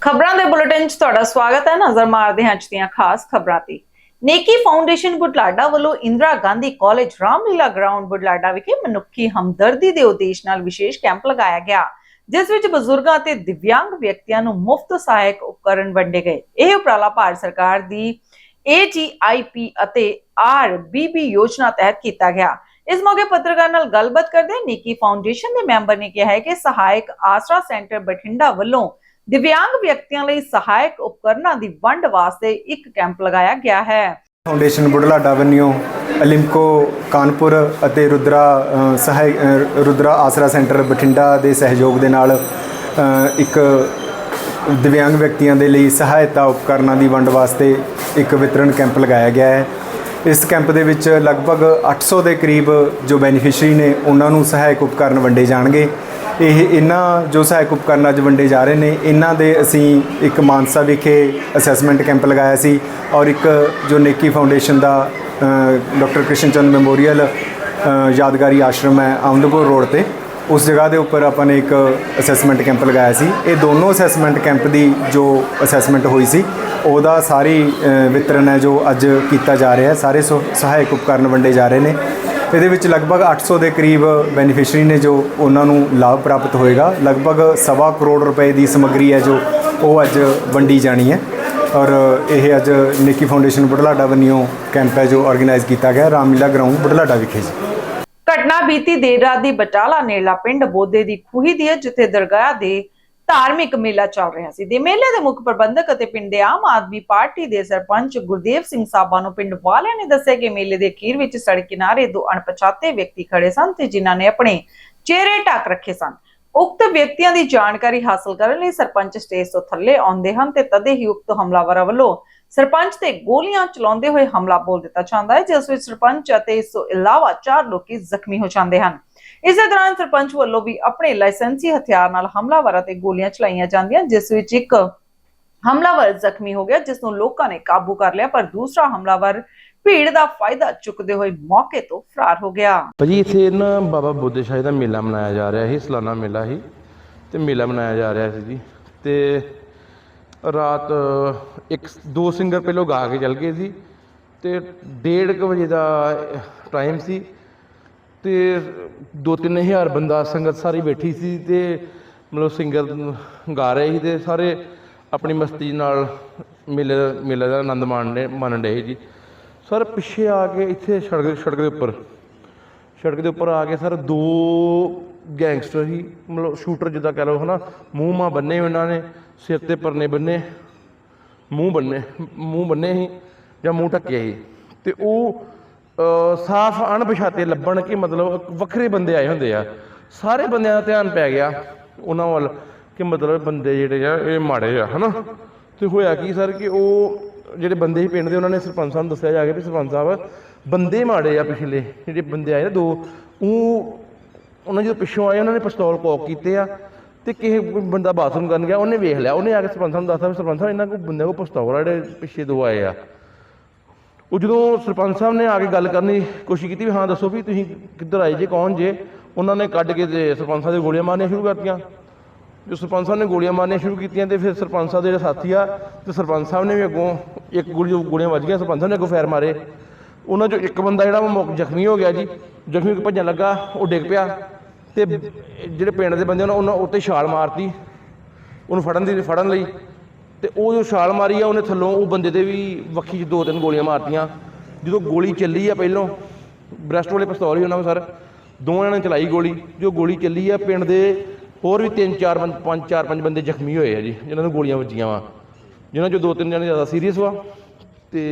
ਖਬਰਾਂ ਦੇ ਬੁਲੇਟਿਨ 'ਚ ਤੁਹਾਡਾ ਸਵਾਗਤ ਹੈ। ਨਜ਼ਰ ਮਾਰਦੇ ਹਾਂ ਅੱਜ ਦੀਆਂ ਖਾਸ ਖਬਰਾਂ ਤੇ। ਨੇਕੀ ਫਾਊਂਡੇਸ਼ਨ ਬੁਢਲਾਡਾ ਵੱਲੋਂ ਇੰਦਰਾ ਗਾਂਧੀ ਕਾਲਜ, ਰਾਮਲੀਲਾ ਗਰਾਊਂਡ ਬੁਢਲਾਡਾ ਵਿਖੇ ਮਨੁੱਖੀ ਹਮਦਰਦੀ ਦੇ ਉਦੇਸ਼ ਨਾਲ ਵਿਸ਼ੇਸ਼ ਕੈਂਪ ਲਗਾਇਆ ਗਿਆ। ਜਿਸ ਵਿੱਚ ਬਜ਼ੁਰਗਾਂ ਅਤੇ ਦਿਵਿਆਂਗ ਵਿਅਕਤੀਆਂ ਨੂੰ ਮੁਫਤ ਸਹਾਇਕ ਉਪਕਰਨ ਵੰਡੇ ਗਏ। ਇਹ ਉਪਰਾਲਾ ਭਾਰਤ ਸਰਕਾਰ ਦੀ AGIP ਅਤੇ RBB ਯੋਜਨਾ ਤਹਿਤ ਕੀਤਾ ਗਿਆ। ਇਸ ਮੌਕੇ ਪੱਤਰਕਾਰ ਨਾਲ ਗੱਲਬਾਤ ਕਰਦੇ ਨੇਕੀ ਫਾਊਂਡੇਸ਼ਨ ਦੇ ਮੈਂਬਰ ਨੇ ਕਿਹਾ ਹੈ ਕਿ ਸਹਾਇਕ ਆਸਰਾ ਸੈਂਟਰ ਬਠਿੰਡਾ ਵੱਲੋਂ ਦਿਵਿਆਂਗ ਵਿਅਕਤੀਆਂ ਲਈ ਸਹਾਇਕ ਉਪਕਰਨਾਂ ਦੀ ਵੰਡ ਵਾਸਤੇ ਇੱਕ ਕੈਂਪ ਲਗਾਇਆ ਗਿਆ ਹੈ। ਫਾਊਂਡੇਸ਼ਨ ਬੁਢਲਾਡਾ ਵੰਨਿਓ ਅਲਿੰਕੋ ਕਾਨਪੁਰ ਅਤੇ ਰੁਦਰਾ ਸਹਾਇ ਰੁਦਰਾ ਆਸਰਾ ਸੈਂਟਰ ਬਠਿੰਡਾ ਦੇ ਸਹਿਯੋਗ ਦੇ ਨਾਲ ਇੱਕ ਦਿਵਿਆਂਗ ਵਿਅਕਤੀਆਂ ਦੇ ਲਈ ਸਹਾਇਤਾ ਉਪਕਰਨਾਂ ਦੀ ਵੰਡ ਵਾਸਤੇ ਇੱਕ ਵਿਤਰਣ ਕੈਂਪ ਲਗਾਇਆ ਗਿਆ ਹੈ। ਇਸ ਕੈਂਪ ਦੇ ਵਿੱਚ ਲਗਭਗ 800 ਦੇ ਕਰੀਬ ਜੋ ਬੈਨੀਫੀਸ਼ਰੀ ਨੇ, ਉਹਨਾਂ ਨੂੰ ਸਹਾਇਕ ਉਪਕਰਨ ਵੰਡੇ ਜਾਣਗੇ। ਇਹ ਇਹਨਾਂ ਜੋ ਸਹਾਇਕ ਉਪਕਰਨ ਅੱਜ ਵੰਡੇ ਜਾ ਰਹੇ ਨੇ, ਇਹਨਾਂ ਦੇ ਅਸੀਂ ਇੱਕ ਮਾਨਸਾ ਵਿਖੇ ਅਸੈਸਮੈਂਟ ਕੈਂਪ ਲਗਾਇਆ ਸੀ ਔਰ ਇੱਕ ਜੋ ਨੇਕੀ ਫਾਊਂਡੇਸ਼ਨ ਦਾ ਡਾਕਟਰ ਕ੍ਰਿਸ਼ਨ ਚੰਦ ਮੈਮੋਰੀਅਲ ਯਾਦਗਾਰੀ ਆਸ਼ਰਮ ਹੈ ਆਮਦਪੁਰ ਰੋਡ ਤੇ। ਉਸ ਜਗ੍ਹਾ ਦੇ ਉੱਪਰ ਆਪਾਂ ਨੇ ਇੱਕ ਅਸੈਸਮੈਂਟ ਕੈਂਪ ਲਗਾਇਆ ਸੀ। ਇਹ ਦੋਨੋਂ ਅਸੈਸਮੈਂਟ ਕੈਂਪ ਦੀ ਜੋ ਅਸੈਸਮੈਂਟ ਹੋਈ ਸੀ, ਉਹਦਾ ਸਾਰੀ ਵਿਤਰਨ ਹੈ ਜੋ ਅੱਜ ਕੀਤਾ ਜਾ ਰਿਹਾ ਹੈ। ਸਾਰੇ ਸੋ- ਸਹਾਇਕ ਉਪਕਰਨ ਵੰਡੇ ਜਾ ਰਹੇ ਨੇ। ਇਹਦੇ ਵਿੱਚ ਲਗਭਗ 800 ਦੇ ਕਰੀਬ ਬੈਨੀਫੀਸ਼ਰੀ ਨੇ ਜੋ ਉਹਨਾਂ ਨੂੰ ਲਾਭ ਪ੍ਰਾਪਤ ਹੋਏਗਾ। ਲਗਭਗ ਸਵਾ ਕਰੋੜ ਰੁਪਏ ਦੀ ਸਮੱਗਰੀ ਹੈ ਜੋ ਉਹ ਅੱਜ ਵੰਡੀ ਜਾਣੀ ਹੈ। ਔਰ ਇਹ ਅੱਜ ਨਿੱਕੀ ਫਾਊਂਡੇਸ਼ਨ ਬੁਢਲਾਡਾ ਵੱਲੋਂ ਕੈਂਪ ਹੈ ਜੋ ਆਰਗੇਨਾਈਜ਼ ਕੀਤਾ ਗਿਆ। ਰਾਮਲੀਲਾ ਗਰਾਊਂਡ ਬੁਢਲਾਡਾ ਵਿਖੇ ਜੀ। ਘਟਨਾ ਬੀਤੀ ਦੇਰ ਰਾਤ ਦੀ ਬਟਾਲਾ ਨੇੜਲਾ ਪਿੰਡ ਬੋਦੇ ਦੀ ਖੂਹੀ ਦੀ ਹੈ, ਜਿੱਥੇ ਦਰਗਾਹ ਦੇ ਧਾਰਮਿਕ ਮੇਲਾ ਚੱਲ ਰਿਹਾ ਸੀ। ਦੇ ਮੇਲੇ ਦੇ ਮੁੱਖ ਪ੍ਰਬੰਧਕ ਅਤੇ ਪਿੰਡ ਦੇ ਆਮ ਆਦਮੀ ਪਾਰਟੀ ਦੇ ਸਰਪੰਚ ਗੁਰਦੇਵ ਸਿੰਘ ਸਾਬਾ ਨੂੰ ਪਿੰਡ ਵਾਲਿਆਂ ਨੇ ਦੱਸਿਆ ਕਿ ਮੇਲੇ ਦੇ ਅਖੀਰ ਵਿੱਚ ਸੜਕ ਕਿਨਾਰੇ ਦੋ ਅਣਪਛਾਤੇ ਵਿਅਕਤੀ ਖੜੇ ਸਨ ਤੇ ਜਿਨ੍ਹਾਂ ਨੇ ਆਪਣੇ ਚਿਹਰੇ ਢੱਕ ਰੱਖੇ ਸਨ। ਉਕਤ ਵਿਅਕਤੀਆਂ ਦੀ ਜਾਣਕਾਰੀ ਹਾਸਲ ਕਰਨ ਲਈ ਸਰਪੰਚ ਸਟੇਜ ਤੋਂ ਥੱਲੇ ਆਉਂਦੇ ਹਨ ਤੇ ਤਦੇ ਹੀ ਉਕਤ ਹਮਲਾਵਰਾਂ ਵੱਲੋਂ ਸਰਪੰਚ ਤੇ ਗੋਲੀਆਂ ਚਲਾਉਂਦੇ ਹੋਏ ਹਮਲਾ ਬੋਲ ਦਿੱਤਾ ਜਾਂਦਾ ਹੈ, ਜਿਸ ਵਿੱਚ ਸਰਪੰਚ ਅਤੇ ਇਸ ਤੋਂ ਇਲਾਵਾ ਚਾਰ ਲੋਕੀ ਜ਼ਖਮੀ ਹੋ ਜਾਂਦੇ ਹਨ। ਇਸੇ ਦੌਰਾਨ ਸਰਪੰਚ ਵੱਲੋਂ ਵੀ ਆਪਣੇ ਲਾਇਸੈਂਸੀ ਹਥਿਆਰ ਨਾਲ ਹਮਲਾਵਰਾਂ ਤੇ ਗੋਲੀਆਂ ਚਲਾਈਆਂ ਜਾਂਦੀਆਂ, ਜਿਸ ਵਿੱਚ ਇੱਕ ਹਮਲਾਵਰ ਜ਼ਖਮੀ ਹੋ ਗਿਆ ਜਿਸ ਨੂੰ ਲੋਕਾਂ ਨੇ ਕਾਬੂ ਕਰ ਲਿਆ, ਪਰ ਦੂਸਰਾ ਹਮਲਾਵਰ ਭੀੜ ਦਾ ਫਾਇਦਾ ਚੁੱਕਦੇ ਹੋਏ ਮੌਕੇ ਤੋਂ ਫਰਾਰ ਹੋ ਗਿਆ। ਭਾਜੀ, ਇੱਥੇ ਨਾ ਬਾਬਾ ਬੁੱਧ ਸ਼ਾਹੀ ਦਾ ਮੇਲਾ ਮਨਾਇਆ ਜਾ ਰਿਹਾ ਸੀ, ਸਾਲਾਨਾ ਮੇਲਾ ਸੀ, ਤੇ ਮੇਲਾ ਮਨਾਇਆ ਜਾ ਰਿਹਾ ਸੀ ਜੀ। ਤੇ ਰਾਤ ਇੱਕ, ਦੋ ਸਿੰਗਰ ਪਹਿਲੋਂ ਗਾ ਕੇ ਚੱਲ ਗਏ ਸੀ, ਤੇ 1:30 ਵਜੇ ਦਾ ਟਾਈਮ ਸੀ ਤੇ 2-3000 ਬੰਦਾ ਸੰਗਤ ਸਾਰੀ ਬੈਠੀ ਸੀ ਤੇ ਮਤਲਬ ਸਿੰਗਰ ਗਾ ਰਹੇ ਸੀ ਤੇ ਸਾਰੇ ਆਪਣੀ ਮਸਤੀ ਨਾਲ ਮੇਲੇ ਮੇਲੇ ਦਾ ਆਨੰਦ ਮਾਣਨੇ ਮਾਣਨ ਰਹੇ ਜੀ। ਸਰ, ਪਿੱਛੇ ਆ ਕੇ ਇੱਥੇ ਸੜਕ ਸੜਕ ਦੇ ਉੱਪਰ, ਸੜਕ ਦੇ ਉੱਪਰ ਆ ਕੇ ਸਰ ਦੋ ਗੈਂਗਸਟਰ ਹੀ ਮਤਲਬ ਸ਼ੂਟਰ ਜਿੱਦਾਂ ਕਹਿ ਲਓ ਹਨਾ, ਮੂੰਹ ਮਾ ਬੰਨੇ ਉਹਨਾਂ ਨੇ, ਸਿਰ ਤੇ ਪਰਨੇ ਬੰਨੇ, ਮੂੰਹ ਬੰਨੇ ਮੂੰਹ ਬੰਨੇ ਸੀ ਜਾਂ ਮੂੰਹ ਢੱਕਿਆ ਸੀ। ਤੇ ਉਹ ਸਾਫ਼ ਅਣਪਛਾਤੇ ਲੱਭਣ ਕਿ ਮਤਲਬ ਵੱਖਰੇ ਬੰਦੇ ਆਏ ਹੁੰਦੇ ਆ। ਸਾਰੇ ਬੰਦਿਆਂ ਦਾ ਧਿਆਨ ਪੈ ਗਿਆ ਉਹਨਾਂ ਵੱਲ ਕਿ ਮਤਲਬ ਬੰਦੇ ਜਿਹੜੇ ਆ, ਇਹ ਮਾੜੇ ਆ, ਹਨਾ? ਤੇ ਹੋਇਆ ਕੀ ਸਰ ਕਿ ਉਹ ਜਿਹੜੇ ਬੰਦੇ ਸੀ ਪਿੰਡ ਦੇ, ਉਹਨਾਂ ਨੇ ਸਰਪੰਚ ਸਾਹਿਬ ਨੂੰ ਦੱਸਿਆ ਜਾ ਕੇ ਵੀ ਸਰਪੰਚ ਸਾਹਿਬ, ਬੰਦੇ ਮਾੜੇ ਆ ਪਿਛਲੇ, ਜਿਹੜੇ ਬੰਦੇ ਆਏ ਨਾ ਦੋ, ਉਹ ਉਹਨਾਂ ਜਦੋਂ ਪਿੱਛੋਂ ਆਏ, ਉਹਨਾਂ ਨੇ ਪਿਸਤੌਲ ਕੋਕ ਕੀਤੇ ਆ ਤੇ ਕਿਸੇ ਬੰਦਾ ਬਾਥਰੂਮ ਕਰਨ ਗਿਆ, ਉਹਨੇ ਵੇਖ ਲਿਆ, ਉਹਨੇ ਆ ਕੇ ਸਰਪੰਚ ਸਾਹਿਬ ਨੂੰ ਦੱਸਿਆ ਵੀ ਸਰਪੰਚ ਸਾਹਿਬ, ਇਹਨਾਂ ਕੋਲ ਬੰਦੇ ਕੋਲ ਪਿਸਤੌਲ ਆ, ਜਿਹੜੇ ਪਿੱਛੇ ਦੋ ਆਏ ਆ। ਉਹ ਜਦੋਂ ਸਰਪੰਚ ਸਾਹਿਬ ਨੇ ਆ ਕੇ ਗੱਲ ਕਰਨ ਦੀ ਕੋਸ਼ਿਸ਼ ਕੀਤੀ ਵੀ ਹਾਂ ਦੱਸੋ ਵੀ ਤੁਸੀਂ ਕਿੱਧਰ ਆਏ, ਜੇ ਕੌਣ, ਜੇ, ਉਹਨਾਂ ਨੇ ਕੱਢ ਕੇ ਤੇ ਸਰਪੰਚ ਸਾਹਿਬ ਦੇ ਗੋਲੀਆਂ ਮਾਰਨੀਆਂ ਸ਼ੁਰੂ ਕਰਤੀਆਂ। ਜੋ ਸਰਪੰਚ ਸਾਹਿਬ ਨੇ ਗੋਲੀਆਂ ਮਾਰਨੀਆਂ ਸ਼ੁਰੂ ਕੀਤੀਆਂ ਤੇ ਫਿਰ ਸਰਪੰਚ ਸਾਹਿਬ ਦੇ ਜਿਹੜੇ ਸਾਥੀ ਆ, ਤੇ ਸਰਪੰਚ ਸਾਹਿਬ ਨੇ ਵੀ ਅੱਗੋਂ ਇੱਕ ਗੋਲੀ, ਜੋ ਗੋਲੀਆਂ ਵੱਜ ਗਈਆਂ, ਸਰਪੰਚ ਸਾਹਿਬ ਨੇ ਅੱਗੋਂ ਫੈਰ ਮਾਰੇ। ਉਹਨਾਂ ਚੋਂ ਇੱਕ ਬੰਦਾ ਜਿਹੜਾ ਉਹ ਜ਼ਖਮੀ ਹੋ ਗਿਆ ਜੀ, ਜ਼ਖਮੀ ਹੋ ਕੇ ਭੱਜਣ ਲੱਗਾ, ਉਹ ਡਿੱਗ ਪਿਆ। ਤੇ ਜਿਹੜੇ ਪਿੰਡ ਦੇ ਬੰਦੇ ਉਹਨਾਂ ਉਹਨਾਂ ਉੱਤੇ ਛਾਲ ਮਾਰਤੀ, ਉਹਨੂੰ ਫੜਨ ਦੀ, ਫੜਨ ਲਈ। ਤੇ ਉਹ ਜੋ ਛਾਲ ਮਾਰੀ ਆ ਉਹਨੇ ਥੱਲੋਂ ਉਹ ਬੰਦੇ ਦੇ ਵੀ ਵੱਖੀ 'ਚ ਦੋ ਤਿੰਨ ਗੋਲੀਆਂ ਮਾਰਤੀਆਂ। ਜਦੋਂ ਗੋਲੀ ਚੱਲੀ ਆ ਪਹਿਲੋਂ ਬ੍ਰੈਸਟ ਵਾਲੇ ਪਿਸਤੌਲ ਹੀ ਉਹਨਾਂ ਕੋਲ ਸਰ। ਦੋਵਾਂ ਨੇ ਚਲਾਈ ਗੋਲੀ। ਜੋ ਗੋਲੀ ਚੱਲੀ ਆ ਪਿੰਡ ਦੇ ਹੋਰ ਵੀ ਤਿੰਨ ਚਾਰ ਬੰਦ ਪੰਜ ਚਾਰ ਪੰਜ ਬੰਦੇ ਜ਼ਖਮੀ ਹੋਏ ਆ ਜੀ ਜਿਨ੍ਹਾਂ ਨੂੰ ਗੋਲੀਆਂ ਵੱਜੀਆਂ ਵਾ। ਜਿਨ੍ਹਾਂ ਚੋਂ ਦੋ ਤਿੰਨ ਜਣੇ ਜ਼ਿਆਦਾ ਸੀਰੀਅਸ ਵਾ ਤੇ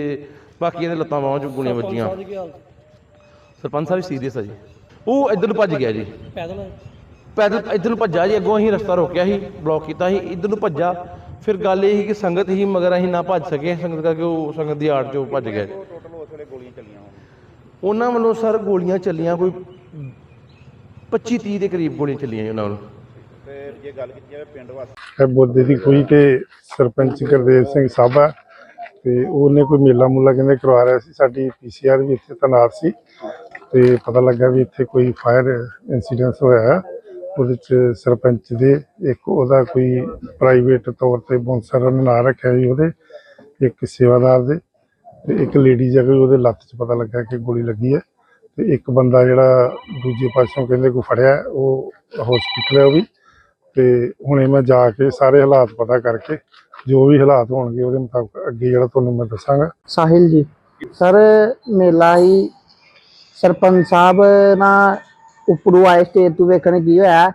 ਬਾਕੀਆਂ ਦੇ ਲੱਤਾਂ ਬਾਹਾਂ 'ਚ ਗੋਲੀਆਂ ਵੱਜੀਆਂ। ਸਰਪੰਚ ਸਾਹਿਬ ਸੀਰੀਅਸ ਆ ਜੀ। ਉਹ ਇੱਧਰ ਨੂੰ ਭੱਜ ਗਿਆ ਜੀ। ਪੈਦਲ ਪੈਦਲ ਇੱਧਰ ਨੂੰ ਭੱਜਾ ਜੀ ਅੱਗੋਂ ਅਸੀਂ ਰਸਤਾ ਰੋਕਿਆ ਸੀ ਬਲੌਕ ਕੀਤਾ ਸੀ। ਇੱਧਰ ਨੂੰ ਭੱਜਾ। ਫਿਰ ਗੱਲ ਇਹ ਸੀ ਕਿ ਸੰਗਤ ਹੀ ਮਗਰ ਅਸੀਂ ਨਾ ਭੱਜ ਸਕੇ ਸੰਗਤ ਕਰਕੇ ਉਹ ਸੰਗਤ ਦੀ ਆੜ ਚੋਂ ਭੱਜ ਗਏ। ਉਹਨਾਂ ਵੱਲੋਂ ਸਰ ਗੋਲੀਆਂ ਚੱਲੀਆਂ ਕੋਈ 25 30 ਦੇ ਕਰੀਬ ਗੋਲੀਆਂ ਚੱਲੀਆਂ ਜੀ ਉਹਨਾਂ ਵੱਲੋਂ। ਹੈ ਬੋਦੇ ਦੀ ਖੂਹੀ ਤੇ ਸਰਪੰਚ ਗੁਰਦੇਵ ਸਿੰਘ ਸਾਬਾ ਤੇ ਉਹਨੇ ਕੋਈ ਮੇਲਾ ਮੂਲਾ ਕਹਿੰਦੇ ਕਰਵਾ ਰਿਹਾ ਸੀ ਸਾਡੀ ਪੀਸੀਆਰ ਵੀ ਇੱਥੇ ਤੈਨਾਤ ਸੀ ਤੇ ਪਤਾ ਲੱਗਾ ਵੀ ਇੱਥੇ ਕੋਈ ਫਾਇਰ ਇਨਸੀਡੈਂਟ ਹੋਇਆ। ਹੈ ਉਹਦੇ ਚ ਸਰਪੰਚ ਦੇ ਇੱਕ ਉਹਦਾ ਕੋਈ ਪ੍ਰਾਈਵੇਟ ਤੌਰ ਤੇ ਬੌਂਸਰ ਨੇ ਨਾਂ ਰੱਖਿਆ ਜੀ ਉਹਦੇ, ਇੱਕ ਸੇਵਾਦਾਰ ਦੇ ਤੇ ਇੱਕ ਲੇਡੀ ਜਾ ਉਹਦੇ ਲੱਤ 'ਚ ਪਤਾ ਲੱਗਾ ਕਿ ਗੋਲੀ ਲੱਗੀ ਹੈ ਤੇ ਇੱਕ ਬੰਦਾ ਜਿਹੜਾ ਦੂਜੇ ਪਾਸੋਂ ਕਹਿੰਦੇ ਕੋ ਫੜਿਆ ਉਹ ਹਸਪੀਟਲ ਹੈ ਉਹ ਵੀ ਤੇ ਹੁਣੇ ਮੈਂ ਜਾ ਕੇ ਸਾਰੇ ਹਾਲਾਤ ਪਤਾ ਕਰਕੇ ਜੋ ਵੀ ਹਾਲਾਤ ਹੋਣਗੇ ਉਹਦੇ ਮੁਤਾਬਕ ਅੱਗੇ ਜਿਹੜਾ ਤੁਹਾਨੂੰ ਮੈਂ ਦੱਸਾਂਗਾ। ਸਾਹਿਲ ਜੀ, ਸਰ ਮੇਲਾ ਹੀ ਸਰਪੰਚ ਸਾਹਿਬ ਨਾਲ ਉੱਪਰੋਂ ਆਏ ਸਟੇਜ ਤੋਂ ਵੇਖਣ ਕੀ ਹੋਇਆ,